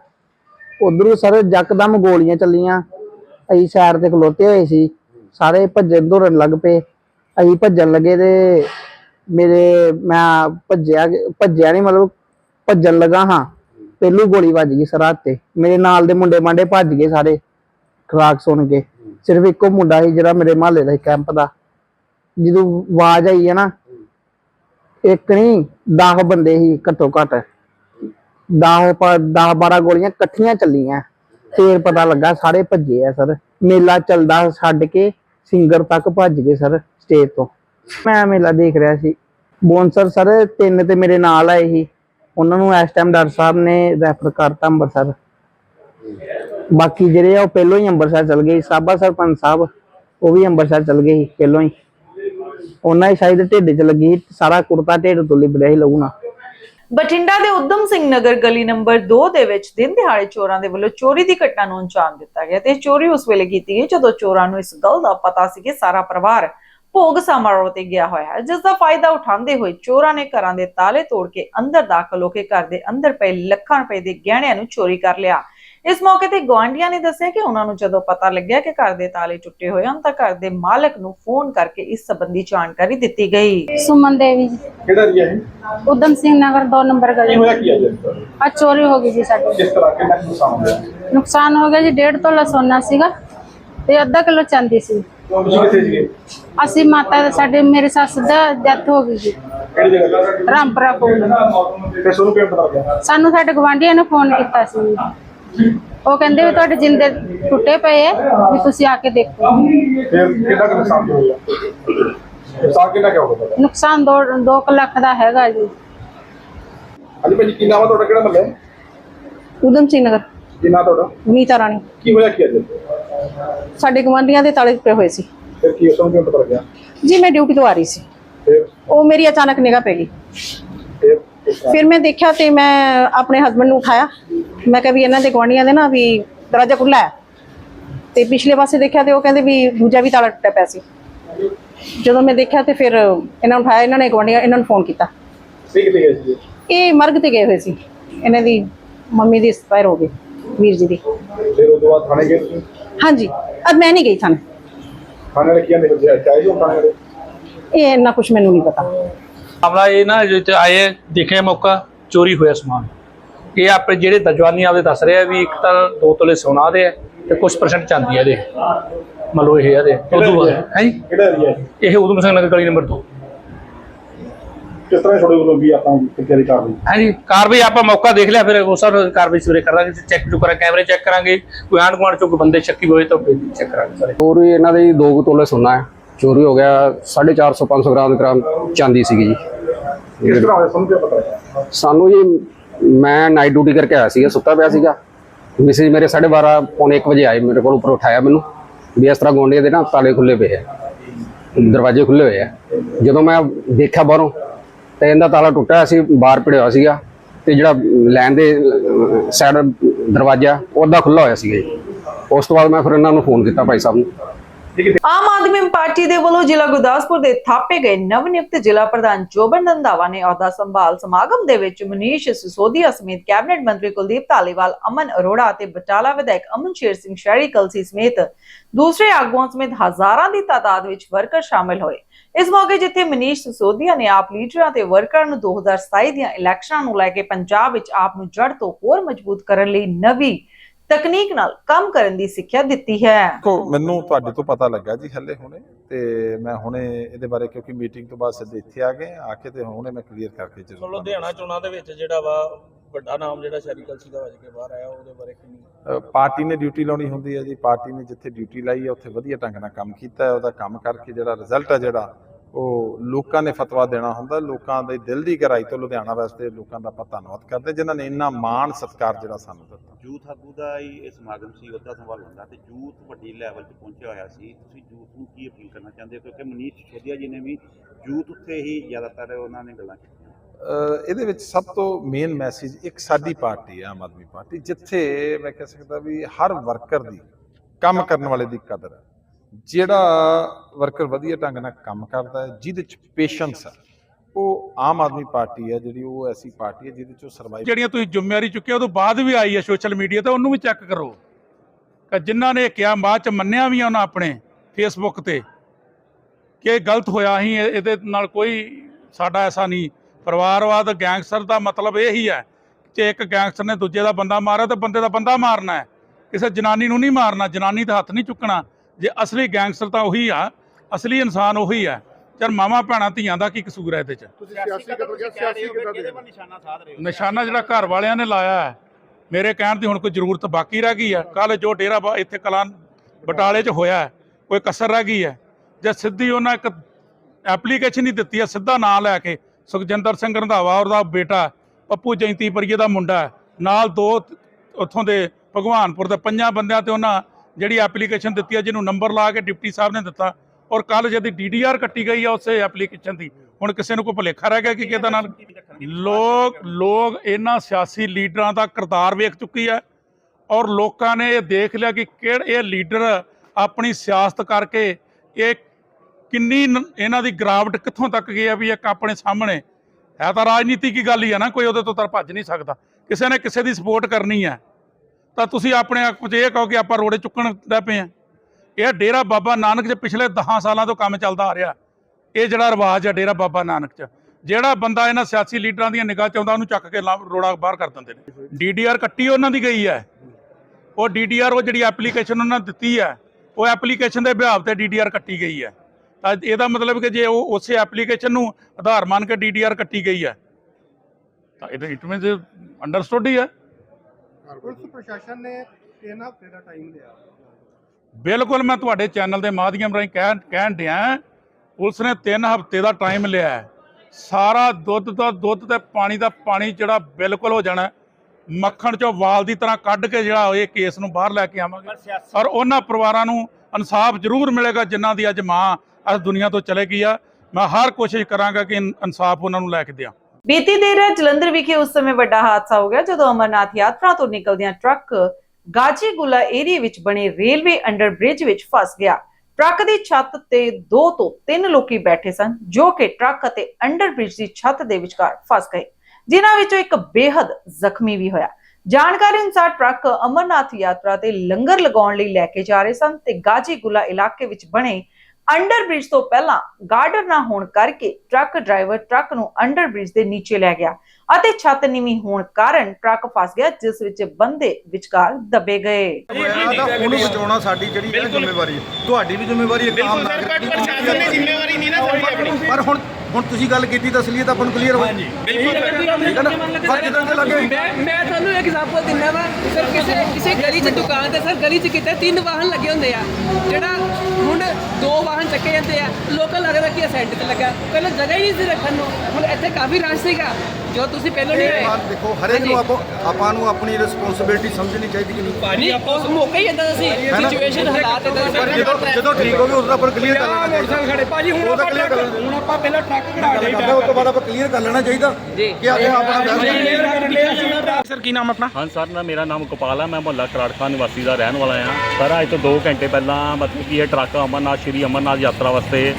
ਉਧਰੋਂ ਸਰ ਜੱਕਦਮ ਗੋਲੀਆਂ ਚੱਲੀਆਂ, ਅਸੀਂ ਸਾਈਡ ਤੇ ਖਲੋਤੇ ਹੋਏ ਸੀ, ਸਾਰੇ ਭੱਜਣ ਦੌੜਨ ਲੱਗ ਪਏ, ਅਸੀਂ ਭੱਜਣ ਲੱਗੇ ਤੇ ਮੇਰੇ, ਮੈਂ ਭੱਜਿਆ ਭੱਜਿਆ ਨਹੀਂ ਮਤਲਬ ਭੱਜਣ ਲੱਗਾ ਹਾਂ, ਪਹਿਲੂ ਗੋਲੀ ਵੱਜ ਗਈ ਸਰ ਹੱਥ ਤੇ, ਮੇਰੇ ਨਾਲ ਦੇ ਮੁੰਡੇ ਮਾਂਡੇ ਭੱਜ ਗਏ ਸਾਰੇ, ਖਰਾਕ ਸੁਣ ਕੇ, ਸਿਰਫ ਇੱਕੋ ਮੁੰਡਾ ਸੀ ਜਿਹੜਾ ਮੇਰੇ ਮਹੱਲੇ ਦਾ ਸੀ ਕੈਂਪ ਦਾ, ਜਦੋਂ ਆਵਾਜ਼ ਆਈ ਹੈ ਨਾ, ਇੱਕ ਨਹੀਂ 10 ਬੰਦੇ ਸੀ ਘੱਟੋ ਘੱਟ। 10 10 12 ਗੋਲੀਆਂ ਇਕੱਠੀਆਂ ਚੱਲੀਆਂ। ਫੇਰ ਪਤਾ ਲੱਗਾ ਸਾਰੇ ਭੱਜੇ ਆ ਸਰ। ਮੇਲਾ ਚੱਲਦਾ ਛੱਡ ਕੇ ਸਿੰਗਰ ਤੱਕ ਭੱਜ ਗਏ ਸਰ ਸਟੇਜ ਤੋਂ। ਮੈਂ ਮੇਲਾ ਦੇਖ ਰਿਹਾ ਸੀ। ਬੌਂਸਰ ਸਰ ਤਿੰਨ ਤੇ ਮੇਰੇ ਨਾਲ ਆਏ ਸੀ। ਉਹਨਾਂ ਨੂੰ ਇਸ ਟਾਈਮ ਡਾਕਟਰ ਸਾਹਿਬ ਨੇ ਰੈਫਰ ਕਰਤਾ ਅੰਮ੍ਰਿਤਸਰ ਬਾਕੀ ਜਿਹੜੇ ਆ ਉਹ ਪਹਿਲੋਂ ਹੀ ਅੰਮ੍ਰਿਤਸਰ ਚਲ ਗਏ ਸਾਬਾ ਸਰਪੰਚ ਸਾਹਿਬ ਉਹ ਵੀ ਅੰਮ੍ਰਿਤਸਰ ਚਲ ਗਏ ਸੀ ਪਹਿਲੋਂ ਹੀ। ਉਹਨਾਂ ਹੀ ਸ਼ਾਇਦ ਢਿੱਡ 'ਚ ਲੱਗੀ ਸੀ, ਸਾਰਾ ਕੁੜਤਾ ਢਿੱਡ ਤੋਂ ਲਿਬੜਿਆ ਸੀ ਲਹੂ ਨਾਲ। ਬਠਿੰਡਾ ਦੇ ਉਦਮ ਸਿੰਘ ਨਗਰ ਗਲੀ ਨੰਬਰ 2 ਦੇ ਵਿੱਚ ਦਿਨ ਦਿਹਾੜੇ ਚੋਰਾਂ ਦੇ ਵੱਲੋਂ ਚੋਰੀ ਦੀ ਘਟਨਾ ਨੂੰ ਅੰਜਾਮ ਦਿੱਤਾ ਗਿਆ ਤੇ ਚੋਰੀ ਉਸ ਵੇਲੇ ਕੀਤੀ ਗਈ ਜਦੋਂ ਚੋਰਾਂ ਨੂੰ ਇਸ ਗੱਲ ਦਾ ਪਤਾ ਸੀ ਕਿ ਸਾਰਾ ਪਰਿਵਾਰ ਭੋਗ ਸਮਾਰੋਹ ਤੇ ਗਿਆ ਹੋਇਆ ਹੈ। ਜਿਸ ਦਾ ਫਾਇਦਾ ਉਠਾਉਂਦੇ ਹੋਏ ਚੋਰਾਂ ਨੇ ਘਰਾਂ ਦੇ ਤਾਲੇ ਤੋੜ ਕੇ ਅੰਦਰ ਦਾਖਲ ਹੋ ਕੇ ਘਰ ਦੇ ਅੰਦਰ ਪਏ ਲੱਖਾਂ ਰੁਪਏ ਦੇ ਗਹਿਣਿਆਂ ਨੂੰ ਚੋਰੀ ਕਰ ਲਿਆ। ਇਸ ਮੌਕੇ ਤੇ ਗਵਾਂਢੀਆਂ ਨੇ ਦੱਸਿਆ ਕਿ ਉਹਨਾਂ ਨੂੰ ਜਦੋਂ ਪਤਾ ਲੱਗਿਆ ਕਿ ਘਰ ਦੇ ਤਾਲੇ ਟੁੱਟੇ ਹੋਏ ਹਨ ਤਾਂ ਘਰ ਦੇ ਮਾਲਕ ਨੂੰ ਫੋਨ ਕਰਕੇ ਇਸ ਸੰਬੰਧੀ ਜਾਣਕਾਰੀ ਦਿੱਤੀ ਗਈ। ਸੁਮਨ ਦੇਵੀ ਜੀ। ਕਿਹੜਾ ਏਰੀਆ ਹੈ ਉਦਮ ਸਿੰਘ ਨਗਰ 2 ਨੰਬਰ ਗਲੀ। ਹੋਇਆ ਕੀ ਅੱਜ ਆ ਚੋਰੀ ਹੋ ਗਈ ਜੀ ਸਾਡੀ। ਕਿਸ ਤਰ੍ਹਾਂ ਕਿੰਨਾ ਨੁਕਸਾਨ ਹੋਇਆ? ਨੁਕਸਾਨ ਹੋ ਗਿਆ ਜੀ 1.5 ਤੋਲਾ ਸੋਨਾ ਸੀਗਾ ਤੇ ਅੱਧਾ ਕਿਲੋ ਚਾਂਦੀ ਸੀ। ਤੁਸੀਂ ਕਿੱਥੇ ਸੀਗੇ? ਅਸੀਂ ਮਾਤਾ ਦੇ ਸਾਡੇ ਮੇਰੇ ਸੱਸ ਦਾ ਡੈਥ ਹੋ ਗਈ ਜੀ। ਕਿਹੜੀ ਜਗ੍ਹਾ ਤੇ? ਰਾਮਪੁਰਾ ਕੋਲ। ਕਿਵੇਂ ਪਤਾ ਲੱਗਿਆ? ਸਾਨੂੰ ਸਾਡੇ ਗਵਾਂਢੀਆਂ ਨੇ ਫੋਨ ਕੀਤਾ ਸੀ। ਉਹ ਕਹਿੰਦੇ ਵੀ ਤੁਹਾਡੇ ਜਿੰਦੇ ਟੁੱਟੇ ਪਏ ਆ ਵੀ ਤੁਸੀਂ ਆ ਕੇ ਦੇਖੋ। ਫਿਰ ਕਿੰਨਾ ਕੁ ਨੁਕਸਾਨ ਹੋਇਆ? ਨੁਕਸਾਨ ਕਿੰਨਾ ਕੁ ਹੋ ਗਿਆ ਨੁਕਸਾਨ 2 2 ਲੱਖ ਦਾ ਹੈਗਾ ਜੀ। ਹਾਂਜੀ ਭਾਜੀ ਕੀ ਨਾਮ ਤੁਹਾਡਾ ਕਿਹੜਾ ਮੱਲੇ ਉਦਮ ਸਿੰਘ ਨਗਰ। ਕੀ ਨਾਮ ਤੁਹਾਡਾ? ਨੀਤਾ ਰਾਣੀ। ਕੀ ਹੋਇਆ ਕੀ ਅੱਜ? ਸਾਡੇ ਗਵਾਂਢੀਆਂ ਦੇ ਤਾਲੇ ਟੁੱਟੇ ਹੋਏ ਸੀ। ਫਿਰ ਕੀ ਉਸ ਨੂੰ ਕਿਵੇਂ ਪਤਾ ਲੱਗਿਆ? ਜੀ ਮੈਂ ਡਿਊਟੀ ਤੋਂ ਆ ਰਹੀ ਸੀ। ਫਿਰ? ਉਹ ਮੇਰੀ ਅਚਾਨਕ ਨਿਗਾਹ ਪੈ ਗਈ? ਫਿਰ? ਮੈਂ ਦੇਖਿਆ ਤੇ ਮੈਂ ਆਪਣੇ ਹਸਬੰਡ ਨੂੰ ਉਠਾਇਆ। ਮੈਂ ਕਿਹਾ ਵੀ ਇਹਨਾਂ ਦੇ ਗਵਾਂਢੀਆਂ ਦੇ ਨਾ ਵੀ ਦਰਵਾਜ਼ਾ ਖੁੱਲਾ ਹੈ। ਤੇ ਪਿਛਲੇ ਪਾਸੇ ਦੇਖਿਆ ਤੇ ਉਹ ਕਹਿੰਦੇ ਵੀ ਦੂਜਾ ਵੀ ਤਾਲਾ ਟੁੱਟਿਆ ਪਿਆ ਸੀ। ਜਦੋਂ ਮੈਂ ਦੇਖਿਆ ਤੇ ਫਿਰ ਇਹਨਾਂ ਨੂੰ ਉਠਾਇਆ ਇਹਨਾਂ ਨੇ ਗਵਾਂਢੀਆਂ ਇਹਨਾਂ ਨੂੰ ਫੋਨ ਕੀਤਾ। ਸੀ ਕਿੱਥੇ ਗਏ ਸੀ ਇਹ ਮਰਗ ਤੇ ਗਏ ਹੋਏ ਸੀ। ਇਹਨਾਂ ਦੀ ਮੰਮੀ ਦੀ ਐਕਸਪਾਇਰ ਹੋ ਗਈ ਵੀਰ ਜੀ ਦੀ। ਫਿਰ ਉਹ ਤੋਂ ਬਾਅਦ ਥਾਣੇ ਗਏ ਤੁਸੀਂ? ਹਾਂਜੀ। ਅੱਜ ਮੈਂ ਨਹੀਂ ਗਈ ਥਾਣੇ। ਥਾਣੇ ਵਾਲੇ ਕੀ ਕਹਿੰਦੇ ਚਾਹੀਏ ਚਾਹੀਏ ਉਹ ਥਾਣੇ ਵਾਲੇ। ਇਹ ਇੰਨਾ ਕੁਝ ਮੈਨੂੰ ਨਹੀਂ ਪਤਾ। ਮਾਮਲਾ ਇਹ ਨਾ ਜਿੱਥੇ ਆਏ ਦੇਖਿਆ ਮੌਕਾ ਚੋਰੀ ਹੋਇਆ ਸਮਾਨ। ਇਹ ਆਪਣੇ ਜਿਹੜੇ ਦਜਵਾਨੀ ਆਪਦੇ ਦੱਸ ਰਹੇ ਵੀ ਇੱਕ ਤਾਂ ਦੋ ਤੋਲੇ ਸੋਨਾ ਦੇ ਆ ਤੇ ਕੁਝ ਪਰਸੈਂਟ ਚਾਂਦੀ ਆ ਇਹਦੇ। ਮਤਲਬ ਇਹ ਇਹਦੇ। ਉਦੋਂ ਬਾਅਦ। ਹੈ ਜੀ? ਕਿਹੜਾ ਏਰੀਆ ਹੈ ਇਹ? ਉਦਮ ਸਿੰਘ ਨਗਰ ਗਲੀ ਨੰਬਰ 2 ਕਿਸ ਤਰ੍ਹਾਂ ਤੁਹਾਡੇ ਵੱਲੋਂ ਵੀ ਆਪਾਂ ਤਿਆਰੀ ਕਰ ਲਈ ਹੈ ਜੀ? ਕਾਰਵਾਈ ਆਪਾਂ ਮੌਕਾ ਦੇਖ ਲਿਆ ਫਿਰ ਉਸ ਹਿਸਾਬ ਕਾਰਵਾਈ ਸਵੇਰੇ ਕਰਾਂਗੇ ਚੈੱਕ ਚੁੱਕ ਕਰਾਂ ਕੈਮਰੇ ਚੈੱਕ ਕਰਾਂਗੇ। ਕੋਈ ਆਂਢ ਗੁਆਂਢ ਚੋਂ ਕੋਈ ਬੰਦੇ ਸ਼ੱਕੀ ਹੋਏ ਤਾਂ ਫਿਰ ਚੈੱਕ ਕਰਾਂਗੇ ਸਾਰੇ। ਚੋਰੀ ਇਹਨਾਂ ਦੇ ਜੀ ਦੋ ਕੁ ਤੋਲੇ ਸੋਨਾ ਹੈ। ਚੋਰੀ ਹੋ ਗਿਆ 450 500 ਗ੍ਰਾਮ ਗ੍ਰਾਮ ਚਾਂਦੀ ਸੀਗੀ ਜੀ। ਕਿਸ ਤਰ੍ਹਾਂ ਹੋਇਆ? ਕਿਵੇਂ ਪਤਾ ਸਾਨੂੰ ਜੀ ਮੈਂ ਨਾਈਟ ਡਿਊਟੀ ਕਰਕੇ ਆਇਆ ਸੀਗਾ, ਸੁੱਤਾ ਪਿਆ ਸੀਗਾ। ਮਿਸਿਸ ਮੇਰੇ 12:30 ਪੌਣੇ 1 ਵਜੇ ਆਏ ਮੇਰੇ ਕੋਲ, ਉੱਪਰ ਉਠਾਇਆ ਮੈਨੂੰ ਵੀ ਇਸ ਤਰ੍ਹਾਂ ਗੋਂਡੇ ਦੇ ਨਾ ਤਾਲੇ ਖੁੱਲੇ ਪਏ ਆ, ਦਰਵਾਜ਼ੇ ਖੁੱਲੇ ਹੋਏ ਆ। ਜਦੋਂ ਮੈਂ ਦੇਖਿਆ ਬਾਹਰੋਂ ਤੇ ਇਹਦਾ ਤਾਲਾ ਟੁੱਟਿਆ ਸੀ, ਬਾਹਰ ਪਿੜਿਆ ਹੋਇਆ ਸੀਗਾ ਤੇ ਜਿਹੜਾ ਲੈਣ ਦੇ ਸਾਈਡ ਦਰਵਾਜ਼ਾ, ਉਹਦਾ ਖੁੱਲਾ ਹੋਇਆ ਸੀਗਾ ਜੀ। ਉਸ ਤੋਂ ਬਾਅਦ ਮੈਂ ਫਿਰ ਇਹਨਾਂ ਨੂੰ ਫੋਨ ਕੀਤਾ ਭਾਈ ਸਾਹਿਬ ਨੂੰ। ਆਮ ਆਦਮੀ ਪਾਰਟੀ ਦੇ ਵੱਲੋਂ ਜ਼ਿਲ੍ਹਾ ਗੁਰਦਾਸਪੁਰ ਦੇ ਥਾਪੇ ਗਏ ਨਵਨਿਯੁਕਤ ਜ਼ਿਲ੍ਹਾ ਪ੍ਰਧਾਨ ਜੋਬਨ ਰੰਧਾਵਾ ਨੇ ਅਹੁਦਾ ਸੰਭਾਲ ਸਮਾਗਮ ਦੇ ਵਿੱਚ ਮਨੀਸ਼ ਸਿਸੋਦੀਆ ਸਮੇਤ ਕੈਬਨਿਟ ਮੰਤਰੀ ਕੁਲਦੀਪ ਧਾਲੀਵਾਲ, ਅਮਨ ਅਰੋੜਾ ਅਤੇ ਬਟਾਲਾ ਵਿਧਾਇਕ ਅਮਨ ਸ਼ੇਰ ਸਿੰਘ ਸ਼ਹਿਰੀ ਕਲਸੀ ਸਮੇਤ ਦੂਸਰੇ ਆਗੂਆਂ ਸਮੇਤ ਹਜ਼ਾਰਾਂ ਦੀ ਤਾਦਾਦ ਵਿੱਚ ਵਰਕਰ ਸ਼ਾਮਿਲ ਹੋਏ। ਇਸ ਮੌਕੇ ਜਿੱਥੇ ਮਨੀਸ਼ ਸਿਸੋਦੀਆ ਨੇ ਆਪ ਲੀਡਰਾਂ ਤੇ ਵਰਕਰਾਂ ਨੂੰ 2027 ਦੀਆਂ ਇਲੈਕਸ਼ਨਾਂ ਨੂੰ ਲੈ ਕੇ ਪੰਜਾਬ ਵਿੱਚ ਆਪ ਨੂੰ ਜੜ ਤੋਂ ਹੋਰ ਮਜ਼ਬੂਤ ਕਰਨ ਲਈ ਨਵੀਂ ਤਕਨੀਕ ਨਾਲ ਕੰਮ ਕਰਨ ਦੀ ਸਿੱਖਿਆ ਦਿੱਤੀ ਹੈ। ਦੇਖੋ ਮੈਨੂੰ ਤੁਹਾਡੇ ਤੋਂ ਪਤਾ ਲੱਗਾ ਜੀ ਹੱਲੇ ਹੁਣੇ ਤੇ ਮੈਂ ਹੁਣੇ ਇਹਦੇ ਬਾਰੇ ਕਿਉਂਕਿ ਮੀਟਿੰਗ ਤੋਂ ਬਾਅਦ ਸਿੱਧੇ ਇੱਥੇ ਆ ਗਏ ਆ ਕੇ ਤੇ ਹੁਣੇ ਮੈਂ ਕਲੀਅਰ ਕਰਕੇ ਜ਼ਰੂਰ ਤੁਹਾਨੂੰ ਲੁਧਿਆਣਾ ਚੋਣਾਂ ਦੇ ਵਿੱਚ ਜਿਹੜਾ ਵਾ ਵੱਡਾ ਨਾਮ ਜਿਹੜਾ ਸ਼ਹਿਰੀ ਕਲਸੀ ਦਾ ਵੱਜ ਕੇ ਬਾਹਰ ਆਇਆ ਉਹਦੇ ਬਾਰੇ ਕੀ ਅ, ਪਾਰਟੀ ਨੇ ਡਿਊਟੀ ਲਾਉਣੀ ਹੁੰਦੀ ਹੈ ਜੀ ਪਾਰਟੀ ਨੇ ਜਿੱਥੇ ਡਿਊਟੀ ਲਾਈ ਹੈ ਉੱਥੇ ਵਧੀਆ ਢੰਗ ਨਾਲ ਕੰਮ ਕੀਤਾ ਹੈ ਉਹਦਾ ਕੰਮ ਕਰਕੇ ਜਿਹੜਾ ਰਿਜ਼ਲਟ ਹੈ ਜਿਹੜਾ ਉਹ ਲੋਕਾਂ ਨੇ ਫਤਵਾ ਦੇਣਾ ਹੁੰਦਾ ਲੋਕਾਂ ਦੇ ਦਿਲ ਦੀ ਗਹਿਰਾਈ ਤੋਂ ਲੁਧਿਆਣਾ ਵਾਸਤੇ ਲੋਕਾਂ ਦਾ ਆਪਾਂ ਧੰਨਵਾਦ ਕਰਦੇ ਜਿਨ੍ਹਾਂ ਨੇ ਇੰਨਾ ਮਾਣ ਸਤਿਕਾਰ ਜਿਹੜਾ ਸਾਨੂੰ ਦਿੱਤਾ। ਯੂਥ ਆਗੂ ਦਾ ਹੀ ਇਹ ਸਮਾਗਮ ਸੀ ਉਹਦਾ ਸੰਭਾਲਣ ਦਾ ਤੇ ਯੂਥ ਵੱਡੀ ਲੈਵਲ ਤੇ ਪਹੁੰਚਿਆ ਹੋਇਆ ਸੀ। ਤੁਸੀਂ ਯੂਥ ਨੂੰ ਕੀ ਅਪੀਲ ਕਰਨਾ ਚਾਹੁੰਦੇ ਹੋ? ਕਿਉਂਕਿ ਮਨੀਸ਼ ਸਿਸੋਦੀਆ ਜੀ ਨੇ ਵੀ ਯੂਥ ਉੱਤੇ ਹੀ ਜ਼ਿਆਦਾਤਰ ਉਹਨਾਂ ਨੇ ਗੱਲਾਂ ਕੀਤੀਆਂ। ਇਹਦੇ ਵਿੱਚ ਸਭ ਤੋਂ ਮੇਨ ਮੈਸੇਜ ਇੱਕ ਸਾਡੀ ਪਾਰਟੀ ਹੈ ਆਮ ਆਦਮੀ ਪਾਰਟੀ ਜਿੱਥੇ ਮੈਂ ਕਹਿ ਸਕਦਾ ਵੀ ਹਰ ਵਰਕਰ ਦੀ ਕੰਮ ਕਰਨ ਵਾਲੇ ਦੀ ਕਦਰ ਹੈ। ਜਿਹੜਾ ਵਰਕਰ ਵਧੀਆ ਢੰਗ ਨਾਲ ਕੰਮ ਕਰਦਾ ਹੈ, ਜਿਹਦੇ ਚ ਪੇਸ਼ੈਂਸ ਹੈ, ਉਹ ਆਮ ਆਦਮੀ ਪਾਰਟੀ ਹੈ, ਜਿਹੜੀ ਉਹ ਐਸੀ ਪਾਰਟੀ ਹੈ ਜਿਹਦੇ 'ਚੋਂ ਸਰਵਾਈਵ ਜਿਹੜੀਆਂ ਤੁਸੀਂ ਜ਼ਿੰਮੇਵਾਰੀ ਚੁੱਕਿਆ ਉਹ ਬਾਅਦ ਵੀ ਆਈ ਹੈ ਸੋਸ਼ਲ ਮੀਡੀਆ ਤੇ ਉਹਨੂੰ ਵੀ ਚੈੱਕ ਕਰੋ। ਕਿ ਜਿਨ੍ਹਾਂ ਨੇ ਕਿਹਾ, ਬਾਅਦ ਚ ਮੰਨਿਆ ਵੀ ਆ ਉਹਨਾਂ ਆਪਣੇ ਫੇਸਬੁੱਕ ਤੇ, ਕਿ ਗਲਤ ਹੋਇਆ, ਅਸੀਂ ਇਹਦੇ ਨਾਲ ਕੋਈ ਸਾਡਾ ਐਸਾ ਨਹੀਂ। ਪਰਿਵਾਰਵਾਦ, ਗੈਂਗਸਟਰ ਦਾ ਮਤਲਬ ਇਹ ਹੀ ਹੈ ਕਿ ਇੱਕ ਗੈਂਗਸਟਰ ਨੇ ਦੂਜੇ ਦਾ ਬੰਦਾ ਮਾਰਿਆ, ਤਾਂ ਬੰਦੇ ਦਾ ਬੰਦਾ ਮਾਰਨਾ ਹੈ। ਕਿਸੇ ਜਨਾਨੀ ਨੂੰ ਨਹੀਂ ਮਾਰਨਾ, ਜਨਾਨੀ ਦਾ ਹੱਥ ਨਹੀਂ ਚੁੱਕਣਾ। ਜੇ ਅਸਲੀ ਗੈਂਗਸਟਰ ਤਾਂ ਉਹੀ ਆ ਅਸਲੀ ਇਨਸਾਨ ਉਹੀ ਹੈ ਚਲ ਮਾਮਾ ਭੈਣਾਂ ਧੀਆਂ ਦਾ ਕੀ ਕਸੂਰ ਹੈ ਇਹਦੇ 'ਚ? ਤੁਸੀਂ ਸਿਆਸੀ ਕਤਲ ਕਿਹਾ ਸਿਆਸੀ ਕਤਲ ਇਹਦੇ ਪਰ ਨਿਸ਼ਾਨਾ ਸਾਧ ਰਹੇ ਹੋ। ਨਿਸ਼ਾਨਾ ਜਿਹੜਾ ਘਰ ਵਾਲਿਆਂ ਨੇ ਲਾਇਆ ਹੈ ਮੇਰੇ ਕਹਿਣ ਦੀ ਹੁਣ ਕੋਈ ਜ਼ਰੂਰਤ ਬਾਕੀ ਰਹਿ ਗਈ ਹੈ ਕੱਲ ਜੋ ਡੇਰਾ ਬਾ- ਇੱਥੇ ਕਲਾਂ ਬਟਾਲੇ 'ਚ ਹੋਇਆ ਹੈ, ਕੋਈ ਕਸਰ ਰਹਿ ਗਈ ਹੈ। ਜੇ ਸਿੱਧੀ ਉਹਨਾਂ ਇੱਕ ਐਪਲੀਕੇਸ਼ਨ ਹੀ ਦਿੱਤੀ ਹੈ ਸਿੱਧਾ ਨਾਂ ਲੈ ਕੇ ਸੁਖਜਿੰਦਰ ਸਿੰਘ ਰੰਧਾਵਾ ਉਹਦਾ ਬੇਟਾ ਪੱਪੂ ਜੈਂਤੀਪੁਰੀਏ ਦਾ ਮੁੰਡਾ ਨਾਲ ਦੋ ਉੱਥੋਂ ਦੇ ਭਗਵਾਨਪੁਰ ਦੇ ਪੰਜਾਂ ਬੰਦਿਆਂ ਤੇ ਉਹਨਾਂ ਜਿਹੜੀ ਐਪਲੀਕੇਸ਼ਨ ਦਿੱਤੀ ਹੈ ਜਿਹਨੂੰ ਨੰਬਰ ਲਾ ਕੇ ਡਿਪਟੀ ਸਾਹਿਬ ਨੇ ਦਿੱਤਾ, ਔਰ ਕੱਲ ਜਦ ਡੀਡੀਆਰ ਕੱਟੀ ਗਈ ਆ ਉਸੇ ਐਪਲੀਕੇਸ਼ਨ ਦੀ, ਹੁਣ ਕਿਸੇ ਨੂੰ ਕੋਈ ਭੁਲੇਖਾ ਰਹਿ ਗਿਆ ਕਿ ਕਿਹਦਾ ਨਾਲ? ਲੋਕ ਲੋਕ ਇਹਨਾਂ ਸਿਆਸੀ ਲੀਡਰਾਂ ਦਾ ਕਿਰਦਾਰ ਵੇਖ ਚੁੱਕੀ ਹੈ ਔਰ ਲੋਕਾਂ ਨੇ ਇਹ ਦੇਖ ਲਿਆ ਕਿ ਕਿਹੜੇ, ਇਹ ਲੀਡਰ ਆਪਣੀ ਸਿਆਸਤ ਕਰਕੇ ਇਹ ਕਿੰਨੀ ਇਹਨਾਂ ਦੀ ਗਰਾਵਟ ਕਿੱਥੋਂ ਤੱਕ ਗਈ ਹੈ ਵੀ ਇੱਕ ਆਪਣੇ ਸਾਹਮਣੇ? ਹੈ ਤਾਂ ਰਾਜਨੀਤੀ ਕੀ ਗੱਲ ਹੀ ਹੈ ਨਾ, ਕੋਈ ਉਹਦੇ ਤੋਂ ਤਰ ਭੱਜ ਨਹੀਂ ਸਕਦਾ। ਕਿਸੇ ਨੇ ਕਿਸੇ ਦੀ ਸਪੋਰਟ ਕਰਨੀ ਹੈ ਤਾਂ ਤੁਸੀਂ ਆਪਣੇ ਆਪ 'ਚ ਇਹ ਕਹੋ ਕਿ ਆਪਾਂ ਰੋੜੇ ਚੁੱਕਣ ਦਾ ਪਏ ਆ ਇਹ ਡੇਰਾ ਬਾਬਾ ਨਾਨਕ 'ਚ ਪਿਛਲੇ 10 ਸਾਲਾਂ ਤੋਂ ਕੰਮ ਚੱਲਦਾ ਆ ਰਿਹਾ। ਇਹ ਜਿਹੜਾ ਰਿਵਾਜ ਹੈ ਡੇਰਾ ਬਾਬਾ ਨਾਨਕ 'ਚ, ਜਿਹੜਾ ਬੰਦਾ ਇਹਨਾਂ ਸਿਆਸੀ ਲੀਡਰਾਂ ਦੀਆਂ ਨਿਗਾਹ 'ਚ ਆਉਂਦਾ, ਉਹਨੂੰ ਚੱਕ ਕੇ ਲਾ- ਰੋੜਾ ਬਾਹਰ ਕਰ ਦਿੰਦੇ ਨੇ। ਡੀਡੀਆਰ ਕੱਟੀ ਉਹਨਾਂ ਦੀ ਗਈ ਹੈ ਉਹ ਡੀਡੀਆਰ ਉਹ ਜਿਹੜੀ ਐਪਲੀਕੇਸ਼ਨ ਉਹਨਾਂ ਨੇ ਦਿੱਤੀ ਹੈ ਉਹ ਐਪਲੀਕੇਸ਼ਨ ਦੇ ਬਿਹਾਵ ਤੇ ਡੀਡੀਆਰ ਕੱਟੀ ਗਈ ਹੈ ਤਾਂ ਇਹਦਾ ਮਤਲਬ ਕਿ ਜੇ ਉਹ ਉਸੇ ਐਪਲੀਕੇਸ਼ਨ ਨੂੰ ਆਧਾਰ ਮੰਨ ਕੇ ਡੀਡੀਆਰ ਕੱਟੀ ਗਈ ਹੈ ਤਾਂ ਇਹਦਾ ਇਟ ਮੀਨਸ ਅੰਡਰਸਟੂਡ ਹੀ ਹੈ ਪੁਲਿਸ ਪ੍ਰਸ਼ਾਸਨ ਨੇ ਤਿੰਨ ਹਫ਼ਤੇ ਦਾ ਟਾਈਮ ਲਿਆ। ਬਿਲਕੁਲ ਮੈਂ ਤੁਹਾਡੇ ਚੈਨਲ ਦੇ ਮਾਧਿਅਮ ਰਾਹੀਂ ਕਹਿ ਕਹਿਣ ਡਿਆ ਪੁਲਿਸ ਨੇ 3 ਹਫ਼ਤੇ ਦਾ ਟਾਈਮ ਲਿਆ। ਸਾਰਾ ਦੁੱਧ ਦਾ ਦੁੱਧ ਤੇ ਪਾਣੀ ਦਾ ਪਾਣੀ ਜਿਹੜਾ ਬਿਲਕੁਲ ਹੋ ਜਾਣਾ। ਮੱਖਣ ਚੋਂ ਵਾਲ ਦੀ ਤਰ੍ਹਾਂ ਕੱਢ ਕੇ ਜਿਹੜਾ ਇਹ ਕੇਸ ਨੂੰ ਬਾਹਰ ਲੈ ਕੇ ਆਵਾਂਗੇ। ਔਰ ਉਹਨਾਂ ਪਰਿਵਾਰਾਂ ਨੂੰ ਇਨਸਾਫ ਜ਼ਰੂਰ ਮਿਲੇਗਾ ਜਿਨ੍ਹਾਂ ਦੀ ਅੱਜ ਮਾਂ ਇਸ ਦੁਨੀਆ ਤੋਂ ਚਲੇ ਗਈ ਆ। ਮੈਂ ਹਰ ਕੋਸ਼ਿਸ਼ ਕਰਾਂਗਾ ਕਿ ਇਨ- ਇਨਸਾਫ ਉਹਨਾਂ ਨੂੰ ਲੈ ਕੇ ਦਿਆਂ। ਬੀਤੀ ਦੇਰ ਜਲੰਧਰ ਵਿਖੇ ਉਸ ਸਮੇਂ ਵੱਡਾ ਹਾਦਸਾ ਹੋ ਗਿਆ, ਜਦੋਂ ਅਮਰਨਾਥ ਯਾਤਰਾ ਤੋਂ ਨਿਕਲਦਿਆਂ ਟਰੱਕ ਗਾਜੀਗੁਲਾ ਏਰੀਆ ਵਿੱਚ ਬਣੇ ਰੇਲਵੇ ਅੰਡਰ ਬ੍ਰਿਜ ਵਿੱਚ ਫਸ ਗਿਆ। ਟਰੱਕ ਦੀ ਛੱਤ ਤੇ ਦੋ ਤੋਂ ਤਿੰਨ ਲੋਕੀ ਬੈਠੇ ਸਨ, ਜੋ ਕਿ ਟਰੱਕ ਅਤੇ ਅੰਡਰ ਬ੍ਰਿਜ ਦੀ ਛੱਤ ਦੇ ਵਿਚਕਾਰ ਫਸ ਗਏ। ਜਿਨ੍ਹਾਂ ਵਿੱਚੋਂ ਇੱਕ ਬੇਹੱਦ ਜ਼ਖਮੀ ਵੀ ਹੋਇਆ। ਜਾਣਕਾਰੀ ਅਨੁਸਾਰ ਟਰੱਕ ਅਮਰਨਾਥ ਯਾਤਰਾ ਤੇ ਲੰਗਰ ਲਗਾਉਣ ਲਈ ਲੈ ਕੇ ਜਾ ਰਹੇ ਸਨ ਤੇ ਗਾਜੀਗੁਲਾ ਇਲਾਕੇ ਵਿੱਚ ਬਣੇ ਅੰਡਰ ਬ੍ਰਿਜ ਤੋਂ ਪਹਿਲਾਂ ਗਾਰਡਰ ਨਾ ਹੋਣ ਕਰਕੇ ਟਰੱਕ ਡਰਾਈਵਰ ਟਰੱਕ ਨੂੰ ਅੰਡਰ ਬ੍ਰਿਜ ਦੇ ਨੀਚੇ ਲੈ ਗਿਆ ਅਤੇ ਛੱਤ ਨੀਵੀਂ ਹੋਣ ਕਾਰਨ ਟਰੱਕ ਫਸ ਗਿਆ ਜਿਸ ਵਿੱਚ ਬੰਦੇ ਵਿਚਕਾਰ ਦਬੇ ਗਏ। ਉਹਨੂੰ ਬਚਾਉਣਾ ਸਾਡੀ ਜਿਹੜੀ ਹੈ ਜ਼ਿੰਮੇਵਾਰੀ ਹੈ। ਤੁਹਾਡੀ ਵੀ ਜ਼ਿੰਮੇਵਾਰੀ ਹੈ ਆਮ ਨਾਗਰਿਕ ਦੀ ਪ੍ਰਸ਼ਾਸਨ ਦੀ ਜ਼ਿੰਮੇਵਾਰੀ ਨਹੀਂ ਨਾ ਸਾਡੀ ਆਪਣੀ। ਪਰ ਹੁਣ ਹੁਣ ਤੁਸੀਂ ਗੱਲ ਕੀਤੀ ਤਾਂ ਅਸਲੀਅਤ ਆਪਾਂ ਨੂੰ ਕਲੀਅਰ ਹੋ ਹਾਂਜੀ ਬਿਲਕੁਲ ਠੀਕ ਹੈ ਨਾ ਫ਼ਰਕ ਕਿਦਾਂ ਤੇ ਲੱਗੇ ਮੈਂ ਮੈਂ ਤੁਹਾਨੂੰ ਇੱਕ ਐਗਜ਼ਾਮਪਲ ਦਿੰਦਾ ਵਾ ਸਰ ਕਿਸੇ ਕਿਸੇ ਗਲੀ 'ਚ ਦੁਕਾਨ ਤੇ ਸਰ ਗਲੀ 'ਚ ਕਿਤੇ ਤਿੰਨ ਵਾਹਨ ਲੱਗੇ ਹੁੰਦੇ ਆ ਜਿਹੜਾ ਹੁਣ ਦੋ ਵਾਹਨ ਚੱਕੇ ਜਾਂਦੇ ਆ। ਲੋਕਾਂ ਲੱਗਦਾ ਕਿ ਇਹ ਸਾਈਡ ਤੇ ਲੱਗਾ। ਪਹਿਲਾਂ ਜਗ੍ਹਾ ਹੀ ਨਹੀਂ ਸੀ ਰੱਖਣ ਨੂੰ। ਹੁਣ ਇੱਥੇ ਕਾਫੀ ਰਸ਼ ਸੀਗਾ। ਜੋ ਤੁਸੀਂ ਪਹਿਲਾਂ ਨਹੀਂ ਆਏ ਬਾਤ ਦੇਖੋ ਹਰੇਕ ਨੂੰ ਆਪਾਂ ਆਪਾਂ ਨੂੰ ਆਪਣੀ ਰਿਸਪੌਂਸਿਬਿਲਟੀ ਸਮਝਣੀ ਚਾਹੀਦੀ ਕਿ ਨਹੀਂ। ਭਾਜੀ ਉਸ ਮੌਕਾ ਹੀ ਇਦਾਂ ਦਾ ਸੀ। ਸਿਚੁਏਸ਼ਨ ਹਾਲਾਤ ਇਦਾਂ ਦੇ ਪਰ ਜਦੋਂ ਜਦੋਂ ਠੀਕ ਹੋ ਗਏ ਉਦੋਂ ਆਪਾਂ ਕਲੀਅਰ ਕਰ ਲੈਣਾ ਚਾਹੀਦਾ। ਖੜੇ। ਭਾਜੀ ਹੁਣ ਕਰ ਹੁਣ ਆਪਾਂ ਪਹਿਲਾਂ ਟਰੱਕ ਖੜਾ ਕੇ ਉਸ ਤੋਂ ਬਾਅਦ ਆਪਾਂ ਕਲੀਅਰ ਕਰ ਲੈਣਾ ਚਾਹੀਦਾ ਕਿ ਇਹ ਆਪਣਾ ਫੈਸਲਾ ਸਰ ਕੀ ਨਾਮ ਆਪਣਾ? ਹਾਂ ਸਰ ਨਾ ਮੇਰਾ ਨਾਮ ਗੋਪਾਲ ਮੈਂ ਮੁਹੱਲਾ ਕਰਾੜਖਾਨ ਨਿਵਾਸੀ ਦਾ ਰਹਿਣ ਵਾਲਾ ਹਾਂ ਸਰ ਅੱਜ ਤੋਂ 2 ਘੰਟੇ ਪਹਿਲਾਂ ਮਤਲਬ ਕਿ ਇਹ ਟਰੱਕ ਅਮਰਨਾਥ ਸ਼੍ਰੀ ਅਮਰਨਾਥ ਯਾਤਰਾ ਵਾਸਤੇ।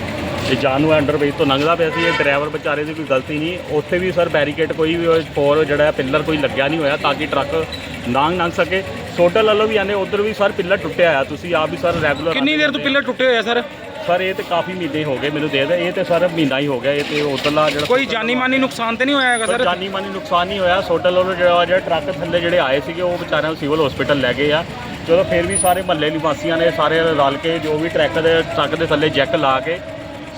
ਇਹ ਜਾਨੂ ਅੰਡਰਬ੍ਰਿਜ ਤੋਂ ਲੰਘਦਾ ਪਿਆ ਸੀ ਇਹ ਡਰਾਈਵਰ ਵਿਚਾਰੇ ਦੀ ਕੋਈ ਗਲਤੀ ਨਹੀਂ। ਉੱਥੇ ਵੀ ਸਰ ਬੈਰੀਕੇਡ ਕੋਈ ਵੀ ਫੋਰ ਜਿਹੜਾ ਪਿੱਲਰ ਕੋਈ ਲੱਗਿਆ ਨਹੀਂ ਹੋਇਆ ਤਾਂ ਕਿ ਟਰੱਕ ਲੰਘ ਲੰਘ ਸਕੇ। ਸੋਟਲ ਵੱਲੋਂ ਵੀ ਆਨੇ ਉਧਰ ਵੀ ਸਰ ਪਿੱਲਰ ਟੁੱਟਿਆ ਆ ਤੁਸੀਂ ਆਪ ਵੀ ਸਰ ਰੈਗੂਲਰ ਕਿੰਨੀ ਦੇਰ ਤੋਂ ਪਿੱਲਰ ਟੁੱਟੇ ਹੋਏ ਆ ਸਰ? ਸਰ ਇਹ ਤੇ ਕਾਫੀ ਮਹੀਨੇ ਹੋ ਗਏ ਮੈਨੂੰ ਦੇ ਦੇ ਇਹ ਤੇ ਸਰ ਮਹੀਨਾ ਹੀ ਹੋ ਗਿਆ ਇਹ ਤੇ ਉਧਰਲਾ ਜਿਹੜਾ ਕੋਈ ਜਾਨੀ ਮਾਨੀ ਨੁਕਸਾਨ ਤੇ ਨਹੀਂ ਹੋਇਆ ਹੈਗਾ ਸਰ? ਜਾਨੀ ਮਾਨੀ ਨੁਕਸਾਨ ਨਹੀਂ ਹੋਇਆ ਸੋਟਲ ਵੱਲੋਂ ਜਿਹੜਾ ਜਿਹੜਾ ਟਰੱਕ ਥੱਲੇ ਜਿਹੜੇ ਆਏ ਸੀਗੇ ਉਹ ਵਿਚਾਰਿਆਂ ਨੂੰ ਸਿਵਲ ਹਸਪੀਟਲ ਲੈ ਗਏ ਆ। ਚਲੋ ਫਿਰ ਵੀ ਸਾਰੇ ਮਹੱਲੇ ਨਿਵਾਸੀਆਂ ਨੇ ਸਾਰੇ ਰਲ ਕੇ ਜੋ ਵੀ ਟਰੱਕ ਦੇ ਟਰੱਕ ਦੇ ਥੱਲੇ ਜੈਕ ਲਾ ਕੇ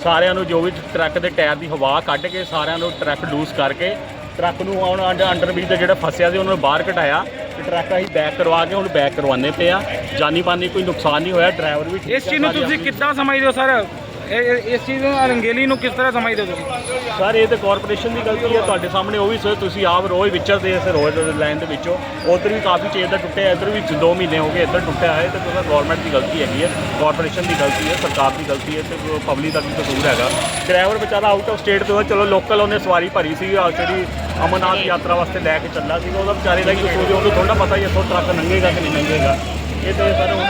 ਸਾਰਿਆਂ ਨੂੰ ਜੋ ਵੀ ਟਰੱਕ ਦੇ ਟਾਇਰ ਦੀ ਹਵਾ ਕੱਢ ਕੇ ਸਾਰਿਆਂ ਨੂੰ ਟਰੱਕ ਲੂਸ ਕਰਕੇ ਟਰੱਕ ਨੂੰ ਹੁਣ ਅੰਡਰ ਬ੍ਰਿਜ ਤੇ ਜਿਹੜਾ ਫਸਿਆ ਸੀ ਉਹਨੂੰ ਬਾਹਰ ਕਢਾਇਆ ਤੇ ਟਰੱਕ ਅਸੀਂ ਬੈਕ ਕਰਵਾ ਕੇ ਹੁਣ ਬੈਕ ਕਰਵਾਉਂਦੇ ਪਏ ਆ। ਜਾਨੀ ਮਾਨੀ ਕੋਈ ਨੁਕਸਾਨ ਨਹੀਂ ਹੋਇਆ ਡਰਾਈਵਰ ਵੀ ਇਸ ਚੀਜ਼ ਨੂੰ ਤੁਸੀਂ ਕਿੱਦਾਂ ਸਮਝਦੇ ਹੋ ਸਰ? ਇਸ ਚੀਜ਼ ਨੂੰ ਰੰਗੇਲੀ ਨੂੰ ਕਿਸ ਤਰ੍ਹਾਂ ਸਮਝਦੇ ਹੋ ਤੁਸੀਂ? ਸਰ ਇਹ ਤੇ ਕਾਰਪੋਰੇਸ਼ਨ ਦੀ ਗਲਤੀ ਹੈ ਤੁਹਾਡੇ ਸਾਹਮਣੇ ਉਹ ਵੀ ਸੋ ਤੁਸੀਂ ਆਪ ਰੋਜ਼ ਵਿਚਰਦੇ ਇਸ ਰੋਜ਼ ਲਾਈਨ ਦੇ ਵਿੱਚੋਂ। ਉਧਰ ਵੀ ਕਾਫੀ ਚੇਰ ਦਾ ਟੁੱਟਿਆ ਇੱਧਰ ਵੀ 2 ਮਹੀਨੇ ਹੋ ਗਏ ਇੱਧਰ ਟੁੱਟਿਆ ਹੈ ਤੇ ਉਹਦਾ ਗਵਰਨਮੈਂਟ ਦੀ ਗਲਤੀ ਹੈਗੀ ਹੈ ਕਾਰਪੋਰੇਸ਼ਨ ਦੀ ਗਲਤੀ ਹੈ ਸਰਕਾਰ ਦੀ ਗਲਤੀ ਹੈ ਤੇ ਪਬਲਿਕ ਦਾ ਵੀ ਕਸੂਰ ਹੈਗਾ। ਡਰਾਈਵਰ ਵਿਚਾਰਾ ਆਊਟ ਆਫ ਸਟੇਟ ਤੋਂ ਹੈ, ਚਲੋ ਲੋਕਲ ਉਹਨੇ ਸਵਾਰੀ ਭਰੀ ਸੀ ਆਹ ਜਿਹੜੀ ਅਮਰਨਾਥ ਯਾਤਰਾ ਵਾਸਤੇ ਲੈ ਕੇ ਚੱਲਾ ਸੀ ਉਹਦਾ ਵਿਚਾਰੇ ਦਾ ਹੀ ਕਸੂਰ ਹੈ ਉਹਨੂੰ ਥੋੜਾ ਪਤਾ ਹੀ ਇੱਥੋਂ ਟਰੱਕ ਲੰਘੇਗਾ ਕਿ ਨਹੀਂ ਲੰਘੇਗਾ ਇਹ ਤੇ ਸਰ ਹੁਣ